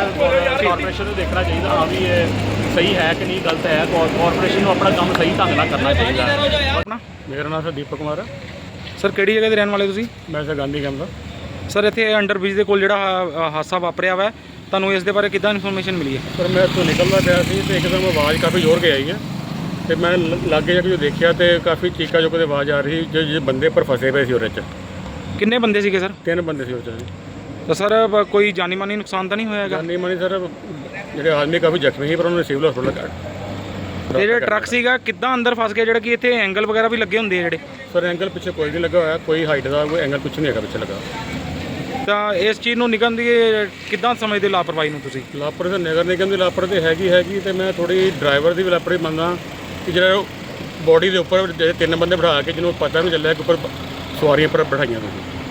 ਕਾਰਪੋਰੇਸ਼ਨ ਨੂੰ ਦੇਖਣਾ ਚਾਹੀਦਾ ਹਾਂ ਵੀ ਇਹ ਸਹੀ ਹੈ ਕਿ ਨਹੀਂ ਗਲਤ ਹੈ ਕਾਰਪੋਰੇਸ਼ਨ ਨੂੰ ਆਪਣਾ ਕੰਮ ਸਹੀ ਢੰਗ ਨਾਲ ਕਰਨਾ ਚਾਹੀਦਾ ਹੈ। ਮੇਰਾ ਨਾਮ ਸਰ ਦੀਪਕ ਕੁਮਾਰ ਹੈ। ਸਰ ਕਿਹੜੀ ਜਗ੍ਹਾ ਦੇ ਰਹਿਣ ਵਾਲੇ ਤੁਸੀਂ? ਮੈਂ ਸਰ ਗਾਂਧੀ ਕੈਂਪ ਦਾ। ਸਰ ਇੱਥੇ ਅੰਡਰ ਬ੍ਰਿਜ ਦੇ ਕੋਲ ਜਿਹੜਾ ਹਾ- ਹਾਦਸਾ ਵਾਪਰਿਆ ਵਾ ਤੁਹਾਨੂੰ ਇਸ ਦੇ ਬਾਰੇ ਕਿੱਦਾਂ ਇਨਫੋਰਮੇਸ਼ਨ ਮਿਲੀ ਹੈ? ਪਰ ਮੈਂ ਇੱਥੋਂ ਨਿਕਲਦਾ ਪਿਆ ਸੀ ਤੇ ਇੱਕਦਮ ਆਵਾਜ਼ ਕਾਫੀ ਜ਼ੋਰ ਕੇ ਆਈ ਹੈ ਤੇ ਮੈਂ ਲ- ਲਾਗੇ ਜਾ ਕੇ ਜੋ ਦੇਖਿਆ ਤੇ ਕਾਫੀ ਚੀਕਾ ਚੁੱਕ ਦੀ ਆਵਾਜ਼ ਆ ਰਹੀ ਜੋ ਜਿਹੜੇ ਬੰਦੇ ਪਰ ਫਸੇ ਪਏ ਸੀ ਉਹਦੇ 'ਚ। ਕਿੰਨੇ ਬੰਦੇ ਸੀਗੇ ਸਰ? ਤਿੰਨ ਬੰਦੇ ਸੀ ਉਹਦੇ 'ਚ ਤਾਂ ਸਰ ਬ- ਕੋਈ ਜਾਨੀ ਮਾਨੀ ਨੁਕਸਾਨ ਤਾਂ ਨਹੀਂ ਹੋਇਆ ਹੈਗਾ? ਜਾਨੀ ਮਾਨੀ ਸਰ ਜਿਹੜੇ ਆਦਮੀ ਕਾਫੀ ਜ਼ਖਮੀ ਸੀ ਪਰ ਉਹਨਾਂ ਨੇ ਸਿਵਲ ਹਸਪਤਾਲ ਕੱਢ ਤੇ ਜਿਹੜਾ ਟਰੱਕ ਸੀਗਾ ਕਿੱਦਾਂ ਅੰਦਰ ਫਸ ਗਿਆ? ਜਿਹੜਾ ਕਿ ਇੱਥੇ ਐਂਗਲ ਵਗੈਰਾ ਵੀ ਲੱਗੇ ਹੁੰਦੇ ਆ ਜਿਹੜੇ? ਸਰ ਐਂਗਲ ਪਿੱਛੇ ਕੋਈ ਨਹੀਂ ਲੱਗਾ ਹੋਇਆ ਕੋਈ ਹਾਈਟ ਦਾ ਕੋਈ ਐਂਗਲ ਕੁਛ ਨਹੀਂ ਹੈਗਾ ਪਿੱਛੇ ਲੱਗਾ। ਤਾਂ ਇਸ ਚੀਜ਼ ਨੂੰ ਨਿਗਮ ਦੀ ਇਹ ਕਿੱਦਾਂ ਸਮਝਦੇ ਲਾਪਰਵਾਹੀ ਨੂੰ ਤੁਸੀਂ? ਲਾਪਰ ਤੇ ਨਗਰ ਨਿਗਮ ਦੀ ਲਾਪਰ ਤੇ ਹੈਗੀ ਹੈਗੀ ਤੇ ਮੈਂ ਥੋੜੀ ਡਰਾਈਵਰ ਦੀ ਵੀ ਲਾਪਰੀ ਮੰਨਦਾ ਕਿ ਜਿਹੜਾ ਬੋਡੀ ਦੇ ਉੱਪਰ ਜਿਹੜੇ ਤਿੰਨ ਬੰਦੇ ਬਿਠਾ ਕੇ ਜਿਹਨੂੰ ਪਤਾ ਨਹੀਂ ਚੱਲਿਆ ਕਿ ਉੱਪਰ ਸਵਾਰੀਆਂ ਪਰ ਬਿਠਾਈਆਂ ਤੁਸੀਂ।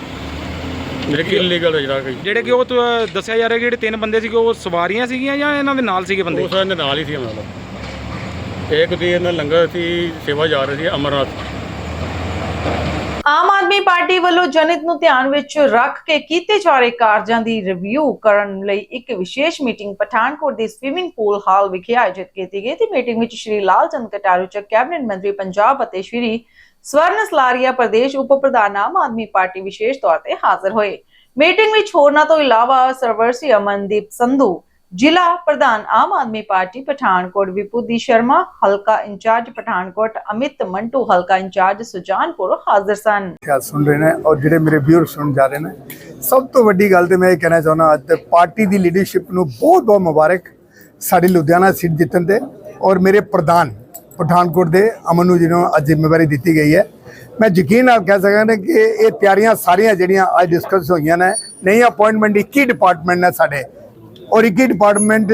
ਜਿਹੜੇ ਕਿ ਇਲੀਗਲ ਹੈ ਜਿਹੜਾ ਕਿ ਜਿਹੜੇ ਕਿ ਉਹ ਤਾਂ ਦੱਸਿਆ ਜਾ ਰਿਹਾ ਕਿ ਜਿਹੜੇ ਤਿੰਨ ਬੰਦੇ ਸੀਗੇ ਉਹ ਸਵਾਰੀਆਂ ਸੀਗੀਆਂ ਜਾਂ ਇਹਨਾਂ ਦੇ ਨਾਲ ਸੀਗੇ ਬੰਦੇ? ਉਹ ਸਾਰੇ ਦੇ ਨਾਲ ਹੀ ਸੀ ਮਤਲਬ ਇੱਕ ਦੀ ਇਹਨਾਂ ਲੰਗਰ ਸੀ ਸੇਵਾ ਜਾ ਰਹੀ ਸੀ ਅਮਰਨਾਥ। ਆਮ ਆਦਮੀ ਪਾਰਟੀ ਵੱਲੋਂ ਜਨਿਤ ਨੂੰ ਧਿਆਨ ਵਿੱਚ ਰੱਖ ਕੇ ਕੀਤੇ ਜਾ ਰਹੇ ਕਾਰਜਾਂ ਦੀ ਰਿਵਿਊ ਕਰਨ ਲਈ ਇੱਕ ਵਿਸ਼ੇਸ਼ ਮੀਟਿੰਗ ਪਠਾਨਕੋਟ ਦੇ ਸਵਿਮਿੰਗ ਪੂਲ ਹਾਲ ਵਿਖੇ ਆਯੋਜਿਤ ਕੀਤੀ ਗਈ। ਤੇ ਮੀਟਿੰਗ ਵਿੱਚ ਸ਼੍ਰੀ ਲਾਲ ਚੰਦ ਕਟਾਰੂ ਚ ਕੈਬਨਿਟ ਮੰਤਰੀ ਪੰਜਾਬ ਅਤੇ ਸ਼੍ਰੀ ਸਵਰਨ ਸਲਾਰੀਆ ਪ੍ਰਦੇਸ਼ ਉਪ ਪ੍ਰਧਾਨ ਆਮ ਆਦਮੀ ਪਾਰਟੀ ਵਿਸ਼ੇਸ਼ ਤੌਰ ਤੇ ਹਾਜ਼ਰ ਹੋਏ। ਮੀਟਿੰਗ ਵਿੱਚ ਹੋਰਨਾਂ ਤੋਂ ਇਲਾਵਾ ਸਰਵਰਸੀ ਅਮਨਦੀਪ ਸੰਧੂ, ਜ਼ਿਲ੍ਹਾ ਪ੍ਰਧਾਨ ਆਮ ਆਦਮੀ ਪਾਰਟੀ ਪਠਾਨਕੋਟ ਵਿਪੂਦੀ ਸ਼ਰਮਾ, ਹਲਕਾ ਇੰਚਾਰਜ ਪਠਾਨਕੋਟ ਅਮਿਤ ਮੰਟੂ, ਹਲਕਾ ਇੰਚਾਰਜ ਸੁਜਾਨਪੁਰ ਹਾਜ਼ਰ ਸਨ। ਖਿਆਲ ਸੁਣ ਰਹੇ ਨੇ ਔਰ ਜਿਹੜੇ ਮੇਰੇ ਵਿਊਅਰ ਸੁਣ ਜਾ ਰਹੇ ਨੇ, ਸਭ ਤੋਂ ਵੱਡੀ ਗੱਲ ਤੇ ਮੈਂ ਇਹ ਕਹਿਣਾ ਚਾਹੁੰਦਾ, ਅੱਜ ਪਾਰਟੀ ਦੀ ਲੀਡਰਸ਼ਿਪ ਨੂੰ ਬਹੁਤ ਬਹੁਤ ਮੁਬਾਰਕ ਸਾਡੀ ਲੁਧਿਆਣਾ ਸੀਟ ਜਿੱਤਣ ਤੇ ਔਰ ਮੇਰੇ ਪ੍ਰਧਾਨ ਪਠਾਨਕੋਟ ਦੇ ਅਮਨ ਨੂੰ ਜਿਹਨੂੰ ਅੱਜ ਜ਼ਿੰਮੇਵਾਰੀ ਦਿੱਤੀ ਗਈ ਹੈ। ਮੈਂ ਯਕੀਨ ਨਾਲ ਕਹਿ ਸਕਦਾ ਕਿ ਇਹ ਤਿਆਰੀਆਂ ਸਾਰੀਆਂ ਜਿਹੜੀਆਂ ਅੱਜ ਡਿਸਕਸ ਹੋਈਆਂ ਨੇ ਨਹੀਂ ਅਪਾਇੰਟਮੈਂਟ 21 ਡਿਪਾਰਟਮੈਂਟ ਨੇ ਸਾਡੇ। ਔਰ 21 ਡਿਪਾਰਟਮੈਂਟ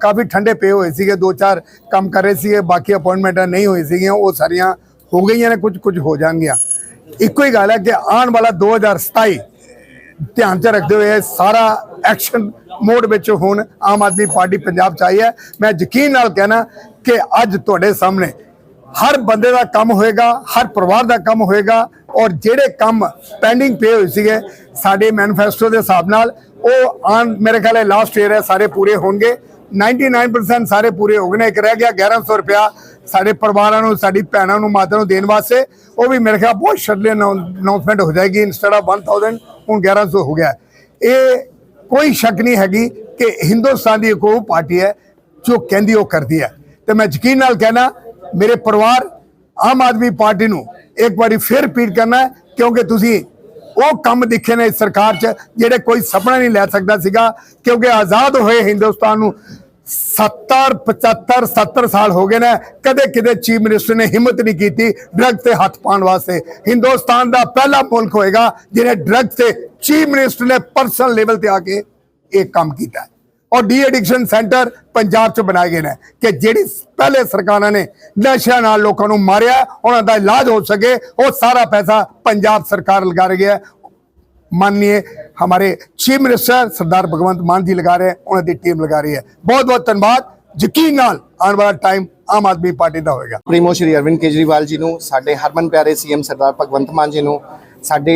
ਕਾਫੀ ਠੰਡੇ ਪਏ ਹੋਏ ਸੀਗੇ, ਦੋ ਚਾਰ ਕੰਮ ਕਰ ਰਹੇ ਸੀਗੇ, ਬਾਕੀ ਅਪਾਇੰਟਮੈਂਟਾਂ ਨਹੀਂ ਹੋਈ ਸੀਗੀਆਂ, ਉਹ ਸਾਰੀਆਂ ਹੋ ਗਈਆਂ ਨੇ, ਕੁਝ ਕੁਝ ਹੋ ਜਾਣਗੀਆਂ। ਇੱਕੋ ਹੀ ਗੱਲ ਹੈ ਕਿ ਆਉਣ ਵਾਲਾ 2027 ਧਿਆਨ 'ਚ ਰੱਖਦੇ ਹੋਏ ਸਾਰਾ ਐਕਸ਼ਨ ਮੋਡ ਵਿੱਚ ਹੁਣ ਆਮ ਆਦਮੀ ਪਾਰਟੀ ਪੰਜਾਬ 'ਚ ਆਈ ਹੈ। ਮੈਂ ਯਕੀਨ ਨਾਲ ਕਹਿਣਾ ਕਿ ਅੱਜ ਤੁਹਾਡੇ ਸਾਹਮਣੇ ਹਰ ਬੰਦੇ ਦਾ ਕੰਮ ਹੋਏਗਾ, ਹਰ ਪਰਿਵਾਰ ਦਾ ਕੰਮ ਹੋਏਗਾ ਔਰ ਜਿਹੜੇ ਕੰਮ ਪੈਂਡਿੰਗ ਪਏ ਹੋਏ ਸੀਗੇ ਸਾਡੇ ਮੈਨੀਫੈਸਟੋ ਦੇ ਹਿਸਾਬ ਨਾਲ ਉਹ ਆਨ ਮੇਰੇ ਖਿਆਲ ਹੈ ਲਾਸਟ ਈਅਰ ਹੈ, ਸਾਰੇ ਪੂਰੇ ਹੋਣਗੇ। 99% ਸਾਰੇ ਪੂਰੇ ਹੋ ਗਏ ਨੇ। ਇੱਕ ਰਹਿ ਗਿਆ 1100 ਰੁਪਿਆ ਸਾਡੇ ਪਰਿਵਾਰਾਂ ਨੂੰ, ਸਾਡੀ ਭੈਣਾਂ ਨੂੰ, ਮਾਤਾ ਨੂੰ ਦੇਣ ਵਾਸਤੇ। ਉਹ ਵੀ ਮੇਰੇ ਖਿਆਲ ਬਹੁਤ ਸ਼ਰਲੀ ਅਨਾਉਂਸਮੈਂਟ ਹੋ ਜਾਏਗੀ। ਇਨਸਟੈਡ ਆਫ 1000 ਹੁਣ 1100 ਹੋ ਗਿਆ। ਇਹ ਕੋਈ ਸ਼ੱਕ ਨਹੀਂ ਹੈਗੀ ਕਿ ਹਿੰਦੁਸਤਾਨ ਦੀ ਇੱਕ ਉਹ ਪਾਰਟੀ ਹੈ ਜੋ ਕਹਿੰਦੀ ਉਹ ਕਰਦੀ ਹੈ। ਤੇ ਮੈਂ ਯਕੀਨ ਨਾਲ ਕਹਿਣਾ, ਮੇਰੇ ਪਰਿਵਾਰ ਆਮ ਆਦਮੀ ਪਾਰਟੀ ਨੂੰ ਇੱਕ ਵਾਰੀ ਫਿਰ ਰਿਪੀਟ ਕਰਨਾ ਕਿਉਂਕਿ ਤੁਸੀਂ ਉਹ ਕੰਮ ਦਿਖੇ ਨੇ ਇਸ ਸਰਕਾਰ 'ਚ ਜਿਹੜੇ ਕੋਈ ਸੁਪਨਾ ਨਹੀਂ ਲੈ ਸਕਦਾ ਸੀਗਾ, ਕਿਉਂਕਿ ਆਜ਼ਾਦ ਹੋਏ ਹਿੰਦੁਸਤਾਨ ਨੂੰ 70 75 70 ਸਾਲ ਹੋ ਗਏ ਨੇ ਕਦੇ ਕਿਤੇ ਚੀਫ ਮਿਨਿਸਟਰ ਨੇ ਹਿੰਮਤ ਨਹੀਂ ਕੀਤੀ ਡਰੱਗ ਤੇ ਹੱਥ ਪਾਉਣ ਵਾਸਤੇ। ਹਿੰਦੁਸਤਾਨ ਦਾ ਪਹਿਲਾ ਮੁਲਕ ਹੋਏਗਾ ਜਿਹਨੇ ਡਰੱਗ ਤੇ ਚੀਫ ਮਿਨਿਸਟਰ ਨੇ ਪਰਸਨਲ ਲੈਵਲ ਤੇ ਆ ਕੇ ਇਹ ਕੰਮ ਕੀਤਾ ਔਰ ਡੀ ਐਡਿਕਸ਼ਨ ਸੈਂਟਰ ਪੰਜਾਬ 'ਚ ਬਣਾਏ ਗਏ ਨੇ ਕਿ ਜਿਹੜੀ ਪਹਿਲੇ ਸਰਕਾਰਾਂ ਨੇ ਨਸ਼ਿਆਂ ਨਾਲ ਲੋਕਾਂ ਨੂੰ ਮਾਰਿਆ ਉਹਨਾਂ ਦਾ ਇਲਾਜ ਹੋ ਸਕੇ ਉਹ ਸਾਰਾ ਪੈਸਾ ਪੰਜਾਬ ਸਰਕਾਰ ਲਗਾ ਰਹੀ ਹੈ माननीय हमारे चीफ मिनिस्टर सरदार भगवंत मान जी लगा रहे हैं उन्होंने टीम लगा रही है बहुत बहुत धन्यवाद ਯਕੀਨ ਨਾਲ ਆਉਣ ਵਾਲਾ ਟਾਈਮ ਆਮ ਆਦਮੀ ਪਾਰਟੀ ਦਾ ਹੋਏਗਾ ਪ੍ਰੀਮੋ ਸ਼੍ਰੀ ਅਰਵਿੰਦ ਕੇਜਰੀਵਾਲ ਜੀ ਨੂੰ ਸਾਡੇ ਹਰਮਨ ਪਿਆਰੇ ਸੀਐਮ ਸਰਦਾਰ ਭਗਵੰਤ ਮਾਨ ਜੀ ਨੂੰ ਸਾਡੇ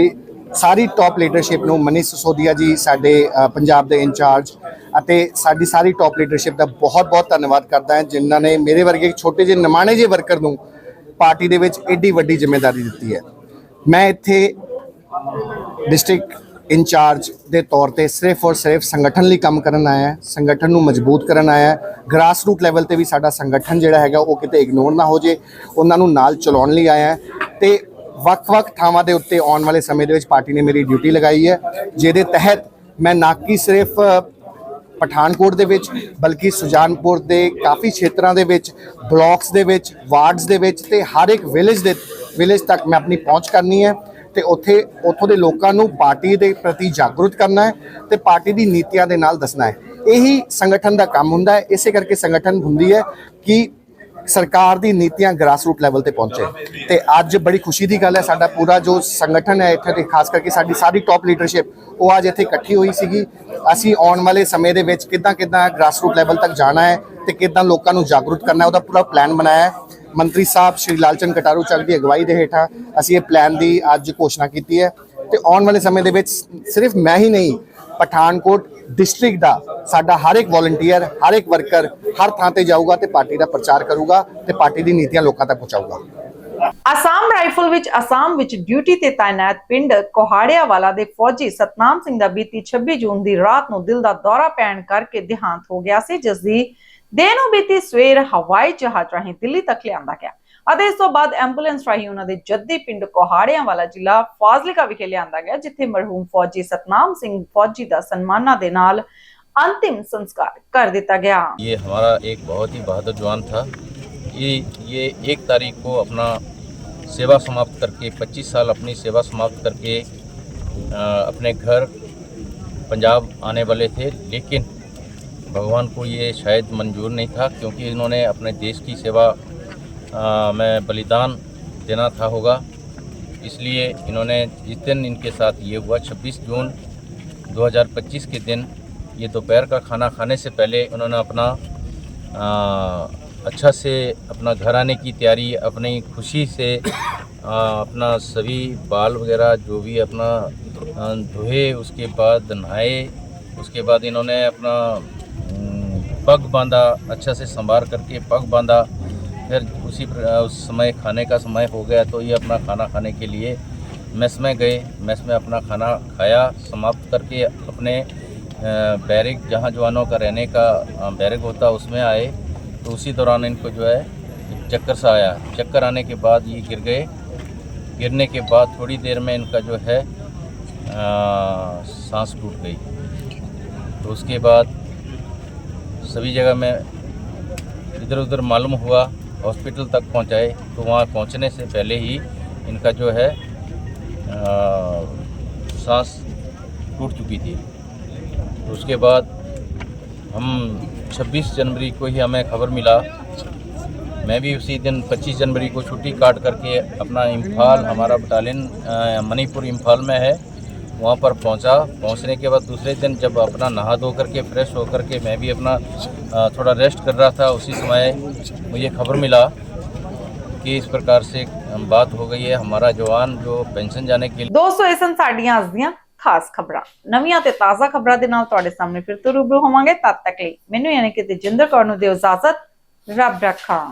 ਸਾਰੀ ਟਾਪ ਲੀਡਰਸ਼ਿਪ ਨੂੰ ਮਨੀਸ਼ ਸਸੋਦੀਆ ਜੀ, ਸਾਡੇ ਪੰਜਾਬ ਦੇ ਇੰਚਾਰਜ ਅਤੇ ਸਾਡੀ ਸਾਰੀ ਟਾਪ ਲੀਡਰਸ਼ਿਪ ਦਾ ਬਹੁਤ-ਬਹੁਤ ਧੰਨਵਾਦ ਕਰਦਾ ਹਾਂ, ਜਿਨ੍ਹਾਂ ਨੇ ਮੇਰੇ ਵਰਗੇ ਛੋਟੇ ਜਿਹੇ ਨਿਮਾਣੇ ਜਿਹੇ ਵਰਕਰ ਨੂੰ ਪਾਰਟੀ ਦੇ ਵਿੱਚ ਐਡੀ ਵੱਡੀ ਜ਼ਿੰਮੇਵਾਰੀ ਦਿੱਤੀ ਹੈ। ਮੈਂ ਇੱਥੇ ਡਿਸਟ੍ਰਿਕਟ ਇੰਚਾਰਜ ਦੇ ਤੌਰ ਤੇ ਸਿਰਫ ਔਰ ਸਿਰਫ ਸੰਗਠਨ ਲਈ ਕੰਮ ਕਰਨ ਆਇਆ ਸੰਗਠਨ ਨੂੰ ਮਜ਼ਬੂਤ ਕਰਨ ਆਇਆ ਹੈ। ਗ੍ਰਾਸ ਰੂਟ ਲੈਵਲ ਤੇ ਵੀ ਸਾਡਾ ਸੰਗਠਨ ਜਿਹੜਾ ਹੈਗਾ ਉਹ ਕਿਤੇ ਇਗਨੋਰ ਨਾ ਹੋ ਜੇ ਉਹਨਾਂ ਨੂੰ ਨਾਲ ਚਲਾਉਣ ਲਈ ਆਇਆ ਹੈ ਤੇ ਵੱਖ-ਵੱਖ ਥਾਵਾਂ ਦੇ ਉੱਤੇ ਆਉਣ ਵਾਲੇ ਸਮੇਂ ਦੇ ਵਿੱਚ ਪਾਰਟੀ ਨੇ ਮੇਰੀ ਡਿਊਟੀ ਲਗਾਈ ਹੈ, ਜਿਹਦੇ ਤਹਿਤ ਮੈਂ ਨਾ ਕਿ ਸਿਰਫ ਪਠਾਨਕੋਟ ਦੇ ਵਿੱਚ, ਬਲਕਿ ਸੁਜਾਨਪੁਰ ਦੇ ਕਾਫੀ ਖੇਤਰਾਂ ਦੇ ਵਿੱਚ, ਬਲਾਕਸ ਦੇ ਵਿੱਚ, ਵਾਰਡਸ ਦੇ ਵਿੱਚ ਤੇ ਹਰ ਇੱਕ ਵਿਲੇਜ ਦੇ, ਵਿਲੇਜ ਤੱਕ ਮੈਂ ਆਪਣੀ ਪਹੁੰਚ ਕਰਨੀ ਹੈ ਤੇ ਉੱਥੇ, ਉੱਥੋਂ ਦੇ ਲੋਕਾਂ ਨੂੰ ਪਾਰਟੀ ਦੇ ਪ੍ਰਤੀ ਜਾਗਰੂਕ ਕਰਨਾ ਹੈ ਤੇ ਪਾਰਟੀ ਦੀ ਨੀਤੀਆਂ ਦੇ ਨਾਲ ਦੱਸਣਾ ਹੈ। ਇਹੀ ਸੰਗਠਨ ਦਾ ਕੰਮ ਹੁੰਦਾ ਹੈ, ਇਸੇ ਕਰਕੇ ਸੰਗਠਨ ਹੁੰਦੀ ਹੈ ਕਿ ਸਰਕਾਰ ਦੀ ਨੀਤੀਆਂ ਗ੍ਰਾਸਰੂਟ ਲੈਵਲ ਤੇ ਪਹੁੰਚੇ। ਤੇ ਅੱਜ ਬੜੀ ਖੁਸ਼ੀ ਦੀ ਗੱਲ ਹੈ, ਸਾਡਾ ਪੂਰਾ ਜੋ ਸੰਗਠਨ ਹੈ ਇੱਥੇ ਤੇ ਖਾਸ ਕਰਕੇ ਸਾਡੀ ਸਾਰੀ ਟੌਪ ਲੀਡਰਸ਼ਿਪ ਉਹ ਅੱਜ ਇੱਥੇ ਇਕੱਠੀ ਹੋਈ ਸੀਗੀ। ਅਸੀਂ ਆਉਣ ਵਾਲੇ ਸਮੇਂ ਦੇ ਵਿੱਚ ਕਿੱਦਾਂ ਕਿੱਦਾਂ ਗ੍ਰਾਸਰੂਟ ਲੈਵਲ ਤੱਕ ਜਾਣਾ ਹੈ ਤੇ ਕਿੱਦਾਂ ਲੋਕਾਂ ਨੂੰ ਜਾਗਰੂਕ ਕਰਨਾ ਹੈ, ਉਹਦਾ ਪੂਰਾ ਪਲਾਨ ਬਣਾਇਆ ਹੈ। ਮੰਤਰੀ ਸਾਹਿਬ ਸ਼੍ਰੀ ਲਾਲਚੰਦ ਕਟਾਰੂ ਚੱਕ ਦੀ ਅਗਵਾਈ ਦੇ ਹੇਠਾਂ ਅਸੀਂ ਇਹ ਪਲਾਨ ਦੀ ਅੱਜ ਘੋਸ਼ਣਾ ਕੀਤੀ ਹੈ। ਤੇ ਆਉਣ ਵਾਲੇ ਸਮੇਂ ਦੇ ਵਿੱਚ ਸਿਰਫ ਮੈਂ ਹੀ ਨਹੀਂ, ਪਠਾਨਕੋਟ ਡਿਸਟ੍ਰਿਕਟ ਦਾ ਸਾਡਾ ਹਰ ਇੱਕ ਵੋਲੰਟੀਅਰ ਹਰ ਇੱਕ ਵਰਕਰ ਹਰ ਥਾਂ ਤੇ ਜਾਊਗਾ ਤੇ ਪਾਰਟੀ ਦਾ ਪ੍ਰਚਾਰ ਕਰੂਗਾ ਤੇ ਪਾਰਟੀ ਦੀ ਨੀਤੀਆਂ ਲੋਕਾਂ ਤੱਕ ਪਹੁੰਚਾਊਗਾ। ਅਸਾਮ ਰਾਈਫਲ ਵਿੱਚ, ਅਸਾਮ ਵਿੱਚ ਡਿਊਟੀ ਤੇ ਤਾਇਨਾਤ ਪਿੰਡ ਕੋਹਾੜਿਆ ਦੇ ਫੌਜੀ ਸਤਨਾਮ ਸਿੰਘ ਦਾ ਬੀਤੀ 26 ਜੂਨ ਦੀ ਰਾਤ ਨੂੰ ਦਿਲ ਦਾ ਦੌਰਾ ਪੈਣ ਕਰਕੇ ਦੇਹਾਂਤ ਹੋ ਗਿਆ ਸੀ, ਜਿਸ ਦੀ ਦੇਹ ਨੂੰ ਬੀਤੀ ਸਵੇਰ ਹਵਾਈ ਜਹਾਜ਼ ਰਾਹੀਂ ਦਿੱਲੀ ਤੱਕ ਲਿਆਂਦਾ ਗਿਆ। ਅਤੇ ਇਸ ਤੋਂ ਬਾਅਦ ਐਂਬੂਲੈਂਸ ਰਾਹੀਂ ਉਹਨਾਂ ਦੇ ਜੱਦੀ ਪਿੰਡ ਕੋਹਾੜਿਆਂ ਵਾਲਾ ਜ਼ਿਲ੍ਹਾ ਫਾਜ਼ਿਲਕਾ ਵਿਖੇ ਲਿਆਂਦਾ ਗਿਆ ਜਿੱਥੇ ਮਰਹੂਮ ਫੌਜੀ ਸਤਨਾਮ ਸਿੰਘ ਫੌਜੀ ਦਾ ਸਨਮਾਨਾਂ ਦੇ ਨਾਲ ਅੰਤਿਮ ਸੰਸਕਾਰ ਕਰ ਦਿੱਤਾ ਗਿਆ ये हमारा एक बहुत ही बहादुर जवान था ये ये एक तारीख को अपना सेवा समाप्त करके 25 साल अपनी सेवा समाप्त करके अ, अपने घर पंजाब आने वाले थे लेकिन भगवान को ये शायद मंजूर नहीं था क्योंकि इन्होंने अपने देश की सेवा में बलिदान देना था होगा। इसलिए इन्होंने जिस दिन इनके साथ ये हुआ 26 जून 2025 के दिन ये दोपहर का खाना खाने से पहले उन्होंने अपना आ, अच्छा से अपना घर आने की तैयारी अपनी खुशी से आ, अपना सभी बाल वगैरह जो भी अपना धोए उसके बाद नहाए उसके बाद इन्होंने अपना पग बांधा अच्छा से संभार करके पग बांधा। फिर उसी उस समय खाने का समय हो गया तो ये अपना खाना खाने के लिए मेस में गए। मेस में अपना खाना खाया, समाप्त करके अपने बैरिक जहाँ जवानों का रहने का बैरिक होता उसमें आए। तो उसी दौरान इनको जो है चक्कर सा आया। चक्कर आने के बाद ये गिर गए। गिरने के बाद थोड़ी देर में इनका जो है सांस टूट गई। तो उसके बाद सभी जगह में इधर उधर मालूम हुआ हॉस्पिटल तक पहुँचाए तो वहाँ पहुँचने से पहले ही इनका जो है सांस टूट चुकी थी। तो उसके बाद हम 26 जनवरी को ही हमें खबर मिला। मैं भी उसी दिन 25 जनवरी को छुट्टी काट करके अपना इम्फाल, हमारा बटालियन मणिपुर इम्फाल में है, वहाँ पर पहुँचा। पहुँचने के बाद दूसरे दिन जब अपना नहा धो करके, फ्रेश होकर के मैं भी अपना थोड़ा रेस्ट कर रहा था उसी समय मुझे खबर मिला कि इस प्रकार से बात हो गई है हमारा जवान जो पेंशन जाने के लिए ਦੋਸਤੋ ਇਹ ਸਨ ਸਾਡੀਆਂ ਅੱਜ ਦੀਆਂ ਖਾਸ ਖਬਰਾਂ ਨਵੀਆਂ ਤੇ ਤਾਜ਼ਾ ਖਬਰਾਂ ਦੇ ਨਾਲ ਤੁਹਾਡੇ ਸਾਹਮਣੇ ਫਿਰ ਤੋਂ ਰੂਬਰੂ ਹੋਵਾਂਗੇ ਤਦ ਤੱਕ ਲਈ ਮੈਨੂੰ ਯਾਨੀ ਕਿ ਤੇਜਿੰਦਰ ਕੌਰ ਨੂੰ ਦਿਓ ਇਜਾਜ਼ਤ ਰੱਬ ਰੱਖਾ